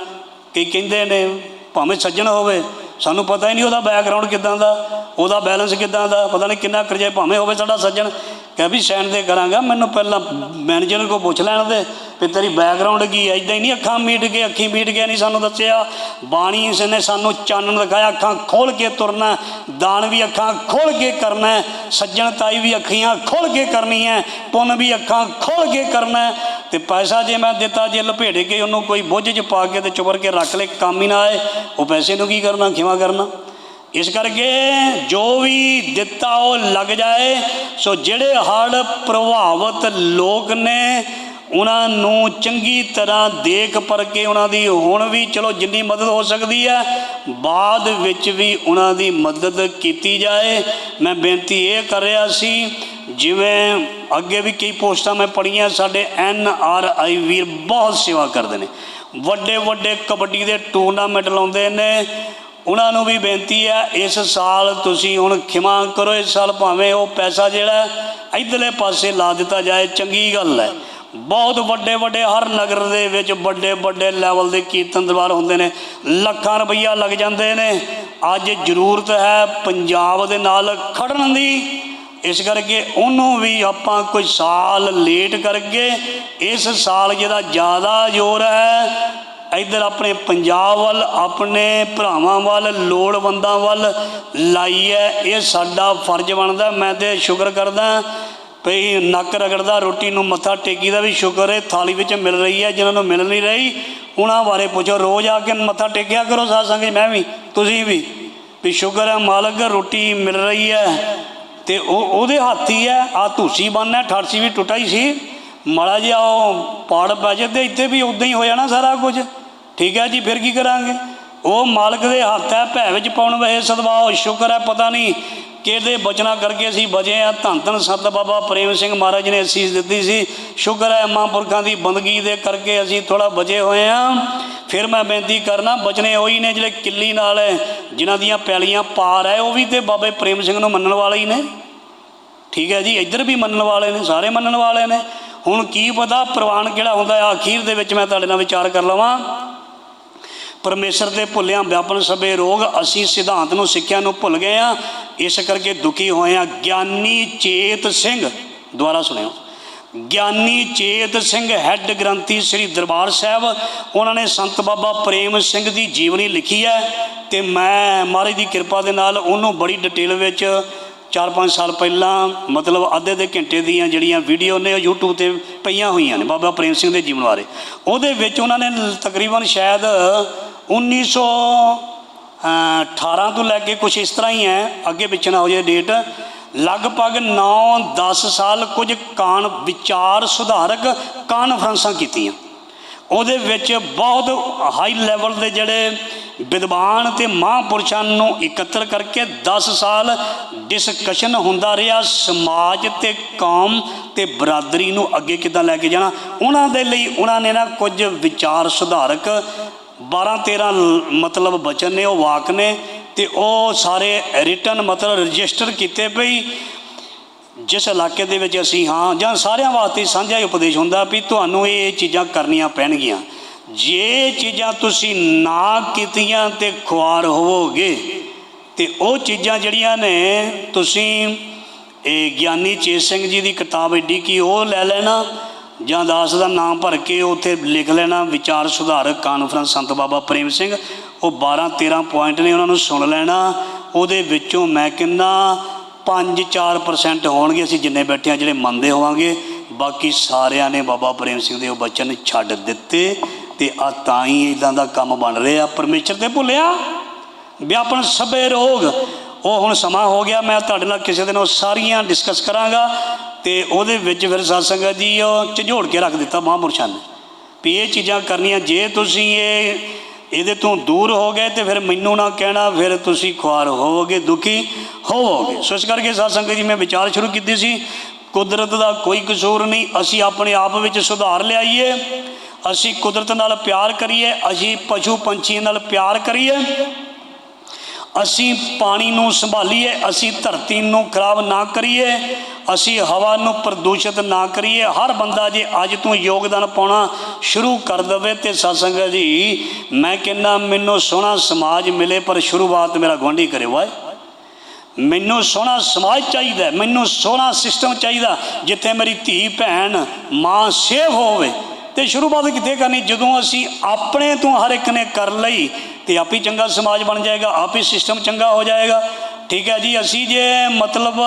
ਕਈ ਕਹਿੰਦੇ ਨੇ, ਭਾਵੇਂ ਸੱਜਣ ਹੋਵੇ, ਸਾਨੂੰ ਪਤਾ ਹੀ ਨਹੀਂ ਉਹਦਾ ਬੈਕਗ੍ਰਾਉਂਡ ਕਿਦਾਂ ਦਾ, ਉਹਦਾ ਬੈਲੈਂਸ ਕਿਦਾਂ ਦਾ, ਪਤਾ ਨਹੀਂ ਕਿੰਨਾ ਕਰਜ਼ਾ, ਭਾਵੇਂ ਹੋਵੇ ਸਾਡਾ ਸੱਜਣ। ਕਹਿ ਵੀ ਸਾਈਨ ਦੇ ਕਰਾਂਗਾ ਮੈਨੂੰ ਪਹਿਲਾਂ ਮੈਨੇਜਰ ਕੋਲ ਪੁੱਛ ਲੈਣ ਦੇ ਵੀ ਤੇਰੀ ਬੈਕਗ੍ਰਾਉਂਡ ਕੀ ਹੈ ਇਦਾਂ ਹੀ ਨਹੀਂ ਅੱਖਾਂ ਮੀਟ ਕੇ ਅੱਖੀ ਮੀਟ ਕੇ ਨਹੀਂ ਸਾਨੂੰ ਦੱਸਿਆ। ਬਾਣੀ ਇਸ ਨੇ ਸਾਨੂੰ ਚਾਨਣ ਦਿਖਾਇਆ ਅੱਖਾਂ ਖੋਲ ਕੇ ਤੁਰਨਾ ਦਾਨ ਵੀ ਅੱਖਾਂ ਖੋਲ ਕੇ ਕਰਨਾ ਸੱਜਣ ਤਾਈ ਵੀ ਅੱਖੀਆਂ ਖੋਲ ਕੇ ਕਰਨੀ ਹੈ ਪੁੰਨ ਵੀ ਅੱਖਾਂ ਖੋਲ ਕੇ ਕਰਨਾ। ਹੈ, ਤੇ ਪੈਸਾ ਜੇ ਮੈਂ ਦਿੱਤਾ ਜੇ ਲਪੇੜੇ ਕੇ ਉਹਨੂੰ ਕੋਈ ਬੁੱਝ 'ਚ ਪਾ ਕੇ ਤੇ ਚੁਬਰ ਕੇ ਰੱਖ ਲੈ ਕੰਮ ਹੀ ਨਾ ਆਏ ਉਹ ਪੈਸੇ ਨੂੰ ਕੀ ਕਰਨਾ ਖਿਮਾ ਕਰਨਾ? ਇਸ ਕਰਕੇ ਜੋ ਵੀ ਦਿੱਤਾ ਉਹ ਲੱਗ ਜਾਏ, ਸੋ ਜਿਹੜੇ ਹੜ੍ਹ ਪ੍ਰਭਾਵਿਤ ਲੋਕ ਨੇ, ਉਹਨਾਂ ਨੂੰ ਚੰਗੀ ਤਰ੍ਹਾਂ ਦੇਖ ਪਰਕੇ ਉਹਨਾਂ ਦੀ ਹੁਣ ਵੀ ਚਲੋ ਜਿੰਨੀ ਮਦਦ ਹੋ ਸਕਦੀ ਹੈ, ਬਾਅਦ ਵਿੱਚ ਵੀ ਉਹਨਾਂ ਦੀ ਮਦਦ ਕੀਤੀ ਜਾਏ। ਮੈਂ ਬੇਨਤੀ ਇਹ ਕਰ ਰਿਹਾ ਸੀ, ਜਿਵੇਂ ਅੱਗੇ ਵੀ ਕਈ ਪੋਸਟਾਂ ਮੈਂ ਪੜ੍ਹੀਆਂ, ਸਾਡੇ ਐਨ ਆਰ ਆਈ ਵੀਰ ਬਹੁਤ ਸੇਵਾ ਕਰਦੇ ਨੇ। ਵੱਡੇ ਵੱਡੇ ਕਬੱਡੀ ਦੇ ਟੂਰਨਾਮੈਂਟ ਲਾਉਂਦੇ ਨੇ ਉਹਨਾਂ ਨੂੰ ਵੀ ਬੇਨਤੀ ਹੈ, ਇਸ ਸਾਲ ਤੁਸੀਂ ਹੁਣ ਖਿਮਾ ਕਰੋ, ਇਸ ਸਾਲ ਭਾਵੇਂ ਉਹ ਪੈਸਾ ਜਿਹੜਾ ਇਧਰਲੇ ਪਾਸੇ ਲਾ ਦਿੱਤਾ ਜਾਏ, ਚੰਗੀ ਗੱਲ ਹੈ। ਬਹੁਤ ਵੱਡੇ ਵੱਡੇ ਹਰ ਨਗਰ ਦੇ ਵਿੱਚ ਵੱਡੇ ਵੱਡੇ ਲੈਵਲ ਦੇ ਕੀਰਤਨ ਦਰਬਾਰ ਹੁੰਦੇ ਨੇ, ਲੱਖਾਂ ਰੁਪਈਆ ਲੱਗ ਜਾਂਦੇ ਨੇ। ਅੱਜ ਜ਼ਰੂਰਤ ਹੈ ਪੰਜਾਬ ਦੇ ਨਾਲ ਖੜਨ ਦੀ। ਇਸ ਕਰਕੇ ਉਹਨੂੰ ਵੀ ਆਪਾਂ ਕੋਈ ਸਾਲ ਲੇਟ ਕਰਕੇ, ਇਸ ਸਾਲ ਜਿਹਦਾ ਜ਼ਿਆਦਾ ਜ਼ੋਰ ਹੈ ਇੱਧਰ ਆਪਣੇ ਪੰਜਾਬ ਵੱਲ, ਆਪਣੇ ਭਰਾਵਾਂ ਵੱਲ, ਲੋੜਵੰਦਾਂ ਵੱਲ ਲਾਈ ਹੈ ਇਹ ਸਾਡਾ ਫਰਜ਼ ਬਣਦਾ। ਮੈਂ ਤੇ ਸ਼ੁਕਰ ਕਰਦਾ ਭਈ ਨੱਕ ਰਗੜਦਾ, ਰੋਟੀ ਨੂੰ ਮੱਥਾ ਟੇਕੀ ਦਾ ਵੀ ਸ਼ੁਕਰ ਹੈ, ਥਾਲੀ ਵਿੱਚ ਮਿਲ ਰਹੀ ਹੈ, ਜਿਨ੍ਹਾਂ ਨੂੰ ਮਿਲ ਨਹੀਂ ਰਹੀ, ਉਹਨਾਂ ਬਾਰੇ ਪੁੱਛੋ। ਰੋਜ਼ ਆ ਕੇ ਮੱਥਾ ਟੇਕਿਆ ਕਰੋ ਸਾਧ ਸੰਗਤ, ਮੈਂ ਵੀ, ਤੁਸੀਂ ਵੀ। ਵੀ ਸ਼ੁਕਰ ਹੈ ਮਾਲਕ, ਰੋਟੀ ਮਿਲ ਰਹੀ ਹੈ ਤੇ ਉਹ ਉਹਦੇ ਹੱਥ ਹੀ ਹੈ ਆ ਧੂਸੀ ਬੰਨ੍ਹ ਹੈ ਠਾਰਸੀ ਵੀ ਟੁੱਟਾ ਹੀ ਸੀ। ਮਾੜਾ ਜਿਹਾ ਉਹ ਪਾੜ ਪੈ ਜੇ ਤੇ ਇੱਥੇ ਵੀ ਉਦਾਂ ਹੀ ਹੋ ਜਾਣਾ ਸਾਰਾ ਕੁਝ। ਠੀਕ ਹੈ ਜੀ, ਫਿਰ ਕੀ ਕਰਾਂਗੇ? ਉਹ ਮਾਲਕ ਦੇ ਹੱਥ ਹੈ, ਭੈ ਵਿੱਚ ਪਾਉਣ ਵੇ ਸਦਵਾਓ ਸ਼ੁਕਰ ਹੈ, ਪਤਾ ਨਹੀਂ ਕਿਹਦੇ ਬਚਨਾ ਕਰਕੇ ਅਸੀਂ ਬਚੇ ਆ ਧੰਨ ਧੰਨ ਸੰਤ ਬਾਬਾ ਪ੍ਰੇਮ ਸਿੰਘ ਮਹਾਰਾਜ ਨੇ ਅਸੀਸ ਦਿੱਤੀ ਸੀ। ਸ਼ੁਕਰ ਹੈ, ਮਹਾਂਪੁਰਖਾਂ ਦੀ ਬੰਦਗੀ ਦੇ ਕਰਕੇ ਅਸੀਂ ਥੋੜਾ ਬਚੇ ਹੋਏ ਆ ਫਿਰ ਮੈਂ ਬੇਨਤੀ ਕਰਨਾ, ਬਚਨੇ ਹੋਈ ਨੇ ਜਿਹੜੇ ਕਿੱਲੀ ਨਾਲ ਜਿਨ੍ਹਾਂ ਦੀਆਂ ਪੈਲੀਆਂ ਪਾਰ ਹੈ, ਉਹ ਵੀ ਤੇ ਬਾਬੇ ਪ੍ਰੇਮ ਸਿੰਘ ਨੂੰ ਮੰਨਣ ਵਾਲੇ ਹੀ ਨੇ। ਠੀਕ ਹੈ ਜੀ, ਇੱਧਰ ਵੀ ਮੰਨਣ ਵਾਲੇ ਨੇ, ਸਾਰੇ ਮੰਨਣ ਵਾਲੇ ਨੇ। ਹੁਣ ਕੀ ਪਤਾ ਪ੍ਰਵਾਨ ਕਿਹੜਾ ਹੁੰਦਾ ਆ ਅਖੀਰ ਦੇ ਵਿੱਚ ਮੈਂ ਤੁਹਾਡੇ ਨਾਲ ਵਿਚਾਰ ਕਰ ਲਵਾਂ। ਪਰਮੇਸ਼ਰ ਦੇ ਭੁੱਲਿਆਂ ਵਿਆਪਨ ਸਭੇ ਰੋਗ ਅਸੀਂ ਸਿਧਾਂਤ ਨੂੰ, ਸਿੱਖਿਆ ਨੂੰ ਭੁੱਲ ਗਏ ਆ ਇਸ ਕਰਕੇ ਦੁਖੀ ਹੋਏ ਆ ਗਿਆਨੀ ਚੇਤ ਸਿੰਘ ਦੁਆਰਾ ਸੁਣਿਓ। ਗਿਆਨੀ ਚੇਤ ਸਿੰਘ, ਹੈੱਡ ਗ੍ਰੰਥੀ ਸ੍ਰੀ ਦਰਬਾਰ ਸਾਹਿਬ, ਉਹਨਾਂ ਨੇ ਸੰਤ ਬਾਬਾ ਪ੍ਰੇਮ ਸਿੰਘ ਦੀ ਜੀਵਨੀ ਲਿਖੀ ਹੈ ਤੇ ਮੈਂ ਮਹਾਰਾਜ ਦੀ ਕਿਰਪਾ ਦੇ ਨਾਲ ਉਹਨੂੰ ਬੜੀ ਡਿਟੇਲ ਵਿੱਚ 4-5 ਸਾਲ ਪਹਿਲਾਂ, ਮਤਲਬ ਅੱਧੇ ਦੇ ਘੰਟੇ ਦੀਆਂ ਜਿਹੜੀਆਂ ਵੀਡੀਓ ਨੇ ਉਹ YouTube ਤੇ ਪਈਆਂ ਹੋਈਆਂ ਨੇ, ਬਾਬਾ ਪ੍ਰੇਮ ਸਿੰਘ ਦੇ ਜੀਵਨ ਬਾਰੇ। ਉਹਦੇ ਵਿੱਚ ਉਹਨਾਂ ਨੇ ਤਕਰੀਬਨ ਸ਼ਾਇਦ 1900 18 ਤੋਂ ਲੈ ਕੇ ਕੁਝ ਇਸ ਤਰ੍ਹਾਂ ਹੀ ਹੈ, ਅੱਗੇ ਪਿੱਛੇ ਨਾ ਹੋ ਜਾਏ ਡੇਟ ਲਗਭਗ 9-10 ਸਾਲ ਕੁਝ ਕਾਨ ਵਿਚਾਰ ਸੁਧਾਰਕ ਕਾਨਫਰੰਸਾਂ ਕੀਤੀਆਂ। ਉਹਦੇ ਵਿੱਚ ਬਹੁਤ ਹਾਈ ਲੈਵਲ ਦੇ ਜਿਹੜੇ ਵਿਦਵਾਨ ਤੇ ਮਹਾਂਪੁਰਸ਼ਾਂ ਨੂੰ ਇਕੱਤਰ ਕਰਕੇ 10 ਸਾਲ ਡਿਸਕਸ਼ਨ ਹੁੰਦਾ ਰਿਹਾ, ਸਮਾਜ ਤੇ ਕੌਮ ਤੇ ਬਰਾਦਰੀ ਨੂੰ ਅੱਗੇ ਕਿੱਦਾਂ ਲੈ ਕੇ ਜਾਣਾ, ਉਹਨਾਂ ਦੇ ਲਈ ਉਹਨਾਂ ਨੇ ਨਾ ਕੁਝ ਵਿਚਾਰ ਸੁਧਾਰਕ 12 13 ਮਤਲਬ ਬਚਨ ਨੇ, ਉਹ ਵਾਕ ਨੇ ਤੇ ਉਹ ਸਾਰੇ ਰਿਟਨ ਮਤਲਬ ਰਜਿਸਟਰ ਕੀਤੇ ਪਈ ਜਿਸ ਇਲਾਕੇ ਦੇ ਵਿੱਚ ਅਸੀਂ ਹਾਂ ਜਾਂ ਸਾਰਿਆਂ ਵਾਸਤੇ ਸਾਂਝਾ ਹੀ ਉਪਦੇਸ਼ ਹੁੰਦਾ ਵੀ ਤੁਹਾਨੂੰ ਇਹ ਚੀਜ਼ਾਂ ਕਰਨੀਆਂ ਪੈਣਗੀਆਂ। ਜੇ ਚੀਜ਼ਾਂ ਤੁਸੀਂ ਨਾ ਕੀਤੀਆਂ ਤੇ ਖੁਆਰ ਹੋਵੋਗੇ, ਤੇ ਉਹ ਚੀਜ਼ਾਂ ਜਿਹੜੀਆਂ ਨੇ, ਤੁਸੀਂ ਇਹ ਗਿਆਨੀ ਚੇਤ ਸਿੰਘ ਜੀ ਦੀ ਕਿਤਾਬ ਏਡੀ ਕੀ ਉਹ ਲੈ ਲੈਣਾ, ਜਾਂ ਦਾਸ ਦਾ ਨਾਮ ਭਰ ਕੇ ਉੱਥੇ ਲਿਖ ਲੈਣਾ, ਵਿਚਾਰ ਸੁਧਾਰਕ ਕਾਨਫਰੰਸ ਸੰਤ ਬਾਬਾ ਪ੍ਰੇਮ ਸਿੰਘ, ਉਹ 12 13 ਪੁਆਇੰਟ ਨੇ ਉਹਨਾਂ ਨੂੰ ਸੁਣ ਲੈਣਾ, ਉਹਦੇ ਵਿੱਚੋਂ ਮੈਂ ਕਹਿੰਦਾ 5-4% ਹੋਣਗੇ, ਅਸੀਂ ਜਿੰਨੇ ਬੈਠੇ ਆ ਜਿਹੜੇ ਮੰਨਦੇ ਹੋਵਾਂਗੇ, ਬਾਕੀ ਸਾਰਿਆਂ ਨੇ ਬਾਬਾ ਪ੍ਰੇਮ ਸਿੰਘ ਦੇ ਉਹ ਬਚਨ ਛੱਡ ਦਿੱਤੇ। ਤੇ ਆ ਤਾਂ ਹੀ ਇਦਾਂ ਦਾ ਕੰਮ ਬਣ ਰਿਹਾ। ਪਰਮੇਸ਼ਰ ਤੇ ਭੁੱਲਿਆ। ਵਿਆਪਨ ਸਭੇ ਰੋਗ। ਉਹ ਹੁਣ ਸਮਾਂ ਹੋ ਗਿਆ। ਮੈਂ ਤੁਹਾਡੇ ਨਾਲ ਕਿਸੇ ਦਿਨ ਉਹ ਸਾਰੀਆਂ ਡਿਸਕਸ ਕਰਾਂਗਾ ਤੇ ਉਹਦੇ ਵਿੱਚ ਫਿਰ ਸਾਧ ਸੰਗਤ ਜੀ ਉਹ ਝੰਜੋੜ ਕੇ ਰੱਖ ਦਿੱਤਾ ਮਹਾਂਪੁਰਸ਼ਾਂ ਨੇ। ਵੀ ਇਹ ਚੀਜ਼ਾਂ ਕਰਨੀਆਂ, ਜੇ ਤੁਸੀਂ ਇਹ, ਇਹਦੇ ਤੋਂ ਦੂਰ ਹੋ ਗਏ ਤੇ ਫਿਰ ਮੈਨੂੰ ਨਾ ਕਹਿਣਾ, ਫਿਰ ਤੁਸੀਂ ਖੁਆਰ ਹੋਵੋਗੇ, ਦੁਖੀ ਹੋਵੋਗੇ। ਸੋ ਇਸ ਕਰਕੇ ਸਾਧ ਸੰਗਤ ਜੀ, ਮੈਂ ਵਿਚਾਰ ਸ਼ੁਰੂ ਕੀਤੀ ਸੀ। ਕੁਦਰਤ ਦਾ ਕੋਈ ਕਸੂਰ ਨਹੀਂ। ਅਸੀਂ ਆਪਣੇ ਆਪ ਵਿੱਚ ਸੁਧਾਰ ਲਿਆਈਏ। ਅਸੀਂ ਕੁਦਰਤ ਨਾਲ ਪਿਆਰ ਕਰੀਏ, ਅਸੀਂ ਪਸ਼ੂ ਪੰਛੀ ਨਾਲ ਪਿਆਰ ਕਰੀਏ, ਅਸੀਂ ਪਾਣੀ ਨੂੰ ਸੰਭਾਲੀਏ, ਅਸੀਂ ਧਰਤੀ ਨੂੰ ਖਰਾਬ ਨਾ ਕਰੀਏ, ਅਸੀਂ ਹਵਾ ਨੂੰ ਪ੍ਰਦੂਸ਼ਿਤ ਨਾ ਕਰੀਏ, ਹਰ ਬੰਦਾ ਜੇ ਅੱਜ ਤੋਂ ਯੋਗਦਾਨ ਪਾਉਣਾ ਸ਼ੁਰੂ ਕਰ ਦਵੇ ਤੇ ਸਤਸੰਗ ਜੀ, ਮੈਂ ਕਹਿੰਦਾ ਮੈਨੂੰ ਸੋਹਣਾ ਸਮਾਜ ਮਿਲੇ, ਪਰ ਸ਼ੁਰੂਆਤ ਮੇਰਾ ਗੁਆਂਢੀ ਕਰੇ ਵਾਏ ਮੈਨੂੰ ਸੋਹਣਾ ਸਮਾਜ ਚਾਹੀਦਾ, ਮੈਨੂੰ ਸੋਹਣਾ ਸਿਸਟਮ ਚਾਹੀਦਾ, ਜਿੱਥੇ ਮੇਰੀ ਧੀ, ਭੈਣ, ਮਾਂ ਸੇਵ ਹੋਵੇ। ਤੇ ਸ਼ੁਰੂਆਤ ਕਿੱਥੇ ਕਰਨੀ? ਜਦੋਂ ਅਸੀਂ ਆਪਣੇ ਤੋਂ ਹਰ ਇੱਕ ਨੇ ਕਰ ਲਈ, ਤੇ ਆਪ ਹੀ ਚੰਗਾ ਸਮਾਜ ਬਣ ਜਾਏਗਾ, ਆਪ ਹੀ ਸਿਸਟਮ ਚੰਗਾ ਹੋ ਜਾਏਗਾ। ਠੀਕ ਹੈ ਜੀ, ਅਸੀਂ ਜੇ ਮਤਲਬ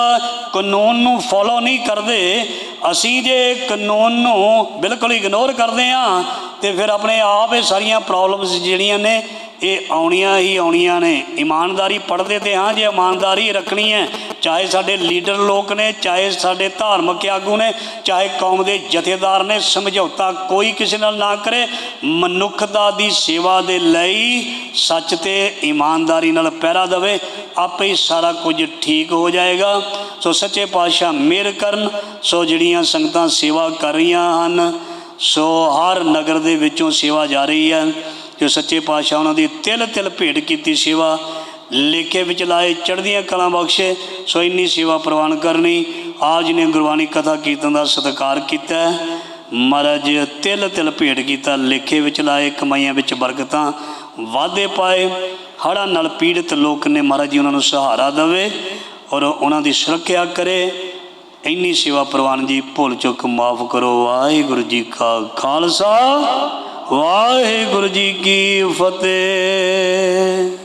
ਕਾਨੂੰਨ ਨੂੰ ਫੋਲੋ ਨਹੀਂ ਕਰਦੇ, ਅਸੀਂ ਜੇ ਕਾਨੂੰਨ ਨੂੰ ਬਿਲਕੁਲ ਇਗਨੋਰ ਕਰਦੇ ਹਾਂ, ਤੇ ਫਿਰ ਆਪਣੇ ਆਪ ਇਹ ਸਾਰੀਆਂ ਪ੍ਰੋਬਲਮਸ ਜਿਹੜੀਆਂ ਨੇ ਇਹ ਆਉਣੀਆਂ ਹੀ ਆਉਣੀਆਂ ਨੇ। ਇਮਾਨਦਾਰੀ ਪੜਦੇ ਤੇ ਹਾਂ, ਜੇ ਇਮਾਨਦਾਰੀ ਰੱਖਣੀ ਹੈ, ਚਾਹੇ ਸਾਡੇ ਲੀਡਰ ਲੋਕ ਨੇ, ਚਾਹੇ ਸਾਡੇ ਧਾਰਮਿਕ ਆਗੂ ਨੇ, ਚਾਹੇ ਕੌਮ ਦੇ ਜਥੇਦਾਰ ਨੇ, ਸਮਝੌਤਾ ਕੋਈ ਕਿਸੇ ਨਾਲ ਨਾ ਕਰੇ, ਮਨੁੱਖਤਾ ਦੀ ਸੇਵਾ ਦੇ ਲਈ ਸੱਚ ਤੇ ਇਮਾਨਦਾਰੀ ਨਾਲ ਪਹਿਰਾ ਦੇਵੇ, ਆਪੇ ਹੀ ਸਾਰਾ ਕੁਝ ਠੀਕ ਹੋ ਜਾਏਗਾ। ਸੋ ਸੱਚੇ ਪਾਤਸ਼ਾਹ ਮਿਹਰ ਕਰਨ, ਸੋ ਜਿਹੜੀਆਂ ਸੰਗਤਾਂ ਸੇਵਾ ਕਰ ਰਹੀਆਂ ਹਨ, ਸੋ ਹਰ ਨਗਰ ਦੇ ਵਿੱਚੋਂ ਸੇਵਾ ਜਾ ਰਹੀ ਹੈ। ਜੋ ਸੱਚੇ ਪਾਤਸ਼ਾਹ ਉਹਨਾਂ ਦੀ ਤਿਲ ਤਿਲ ਭੇਟ ਕੀਤੀ ਸੇਵਾ, ਲੇਖੇ ਵਿੱਚ ਲਾਏ ਚੜ੍ਹਦੀਆਂ ਕਲਾਂ ਬਖਸ਼ੇ, ਸੋ ਇੰਨੀ ਸੇਵਾ ਪ੍ਰਵਾਨ ਕਰਨੀ, ਆਪ ਜੀ ਨੇ ਗੁਰਬਾਣੀ ਕਥਾ ਕੀਰਤਨ ਦਾ ਸਤਿਕਾਰ ਕੀਤਾ ਮਹਾਰਾਜ ਤਿਲ ਤਿਲ ਭੇਟ ਕੀਤਾ, ਲੇਖੇ ਵਿੱਚ ਲਾਏ, ਕਮਾਈਆਂ ਵਿੱਚ ਬਰਕਤਾਂ, ਵਾਧੇ ਪਾਏ, ਹੜ੍ਹਾਂ ਨਾਲ ਪੀੜਤ ਲੋਕ ਨੇ ਮਹਾਰਾਜ ਜੀ ਉਹਨਾਂ ਨੂੰ ਸਹਾਰਾ ਦੇਵੇ ਔਰ ਉਹਨਾਂ ਦੀ ਸੁਰੱਖਿਆ ਕਰੇ। ਇੰਨੀ ਸੇਵਾ ਪ੍ਰਵਾਨ ਜੀ, ਭੁੱਲ ਚੁੱਕ ਮਾਫ ਕਰੋ, ਵਾਹਿਗੁਰੂ ਜੀ ਕਾ ਖਾਲਸਾ। ਵਾਹਿਗੁਰੂ ਜੀ ਕੀ ਫਤਿਹ।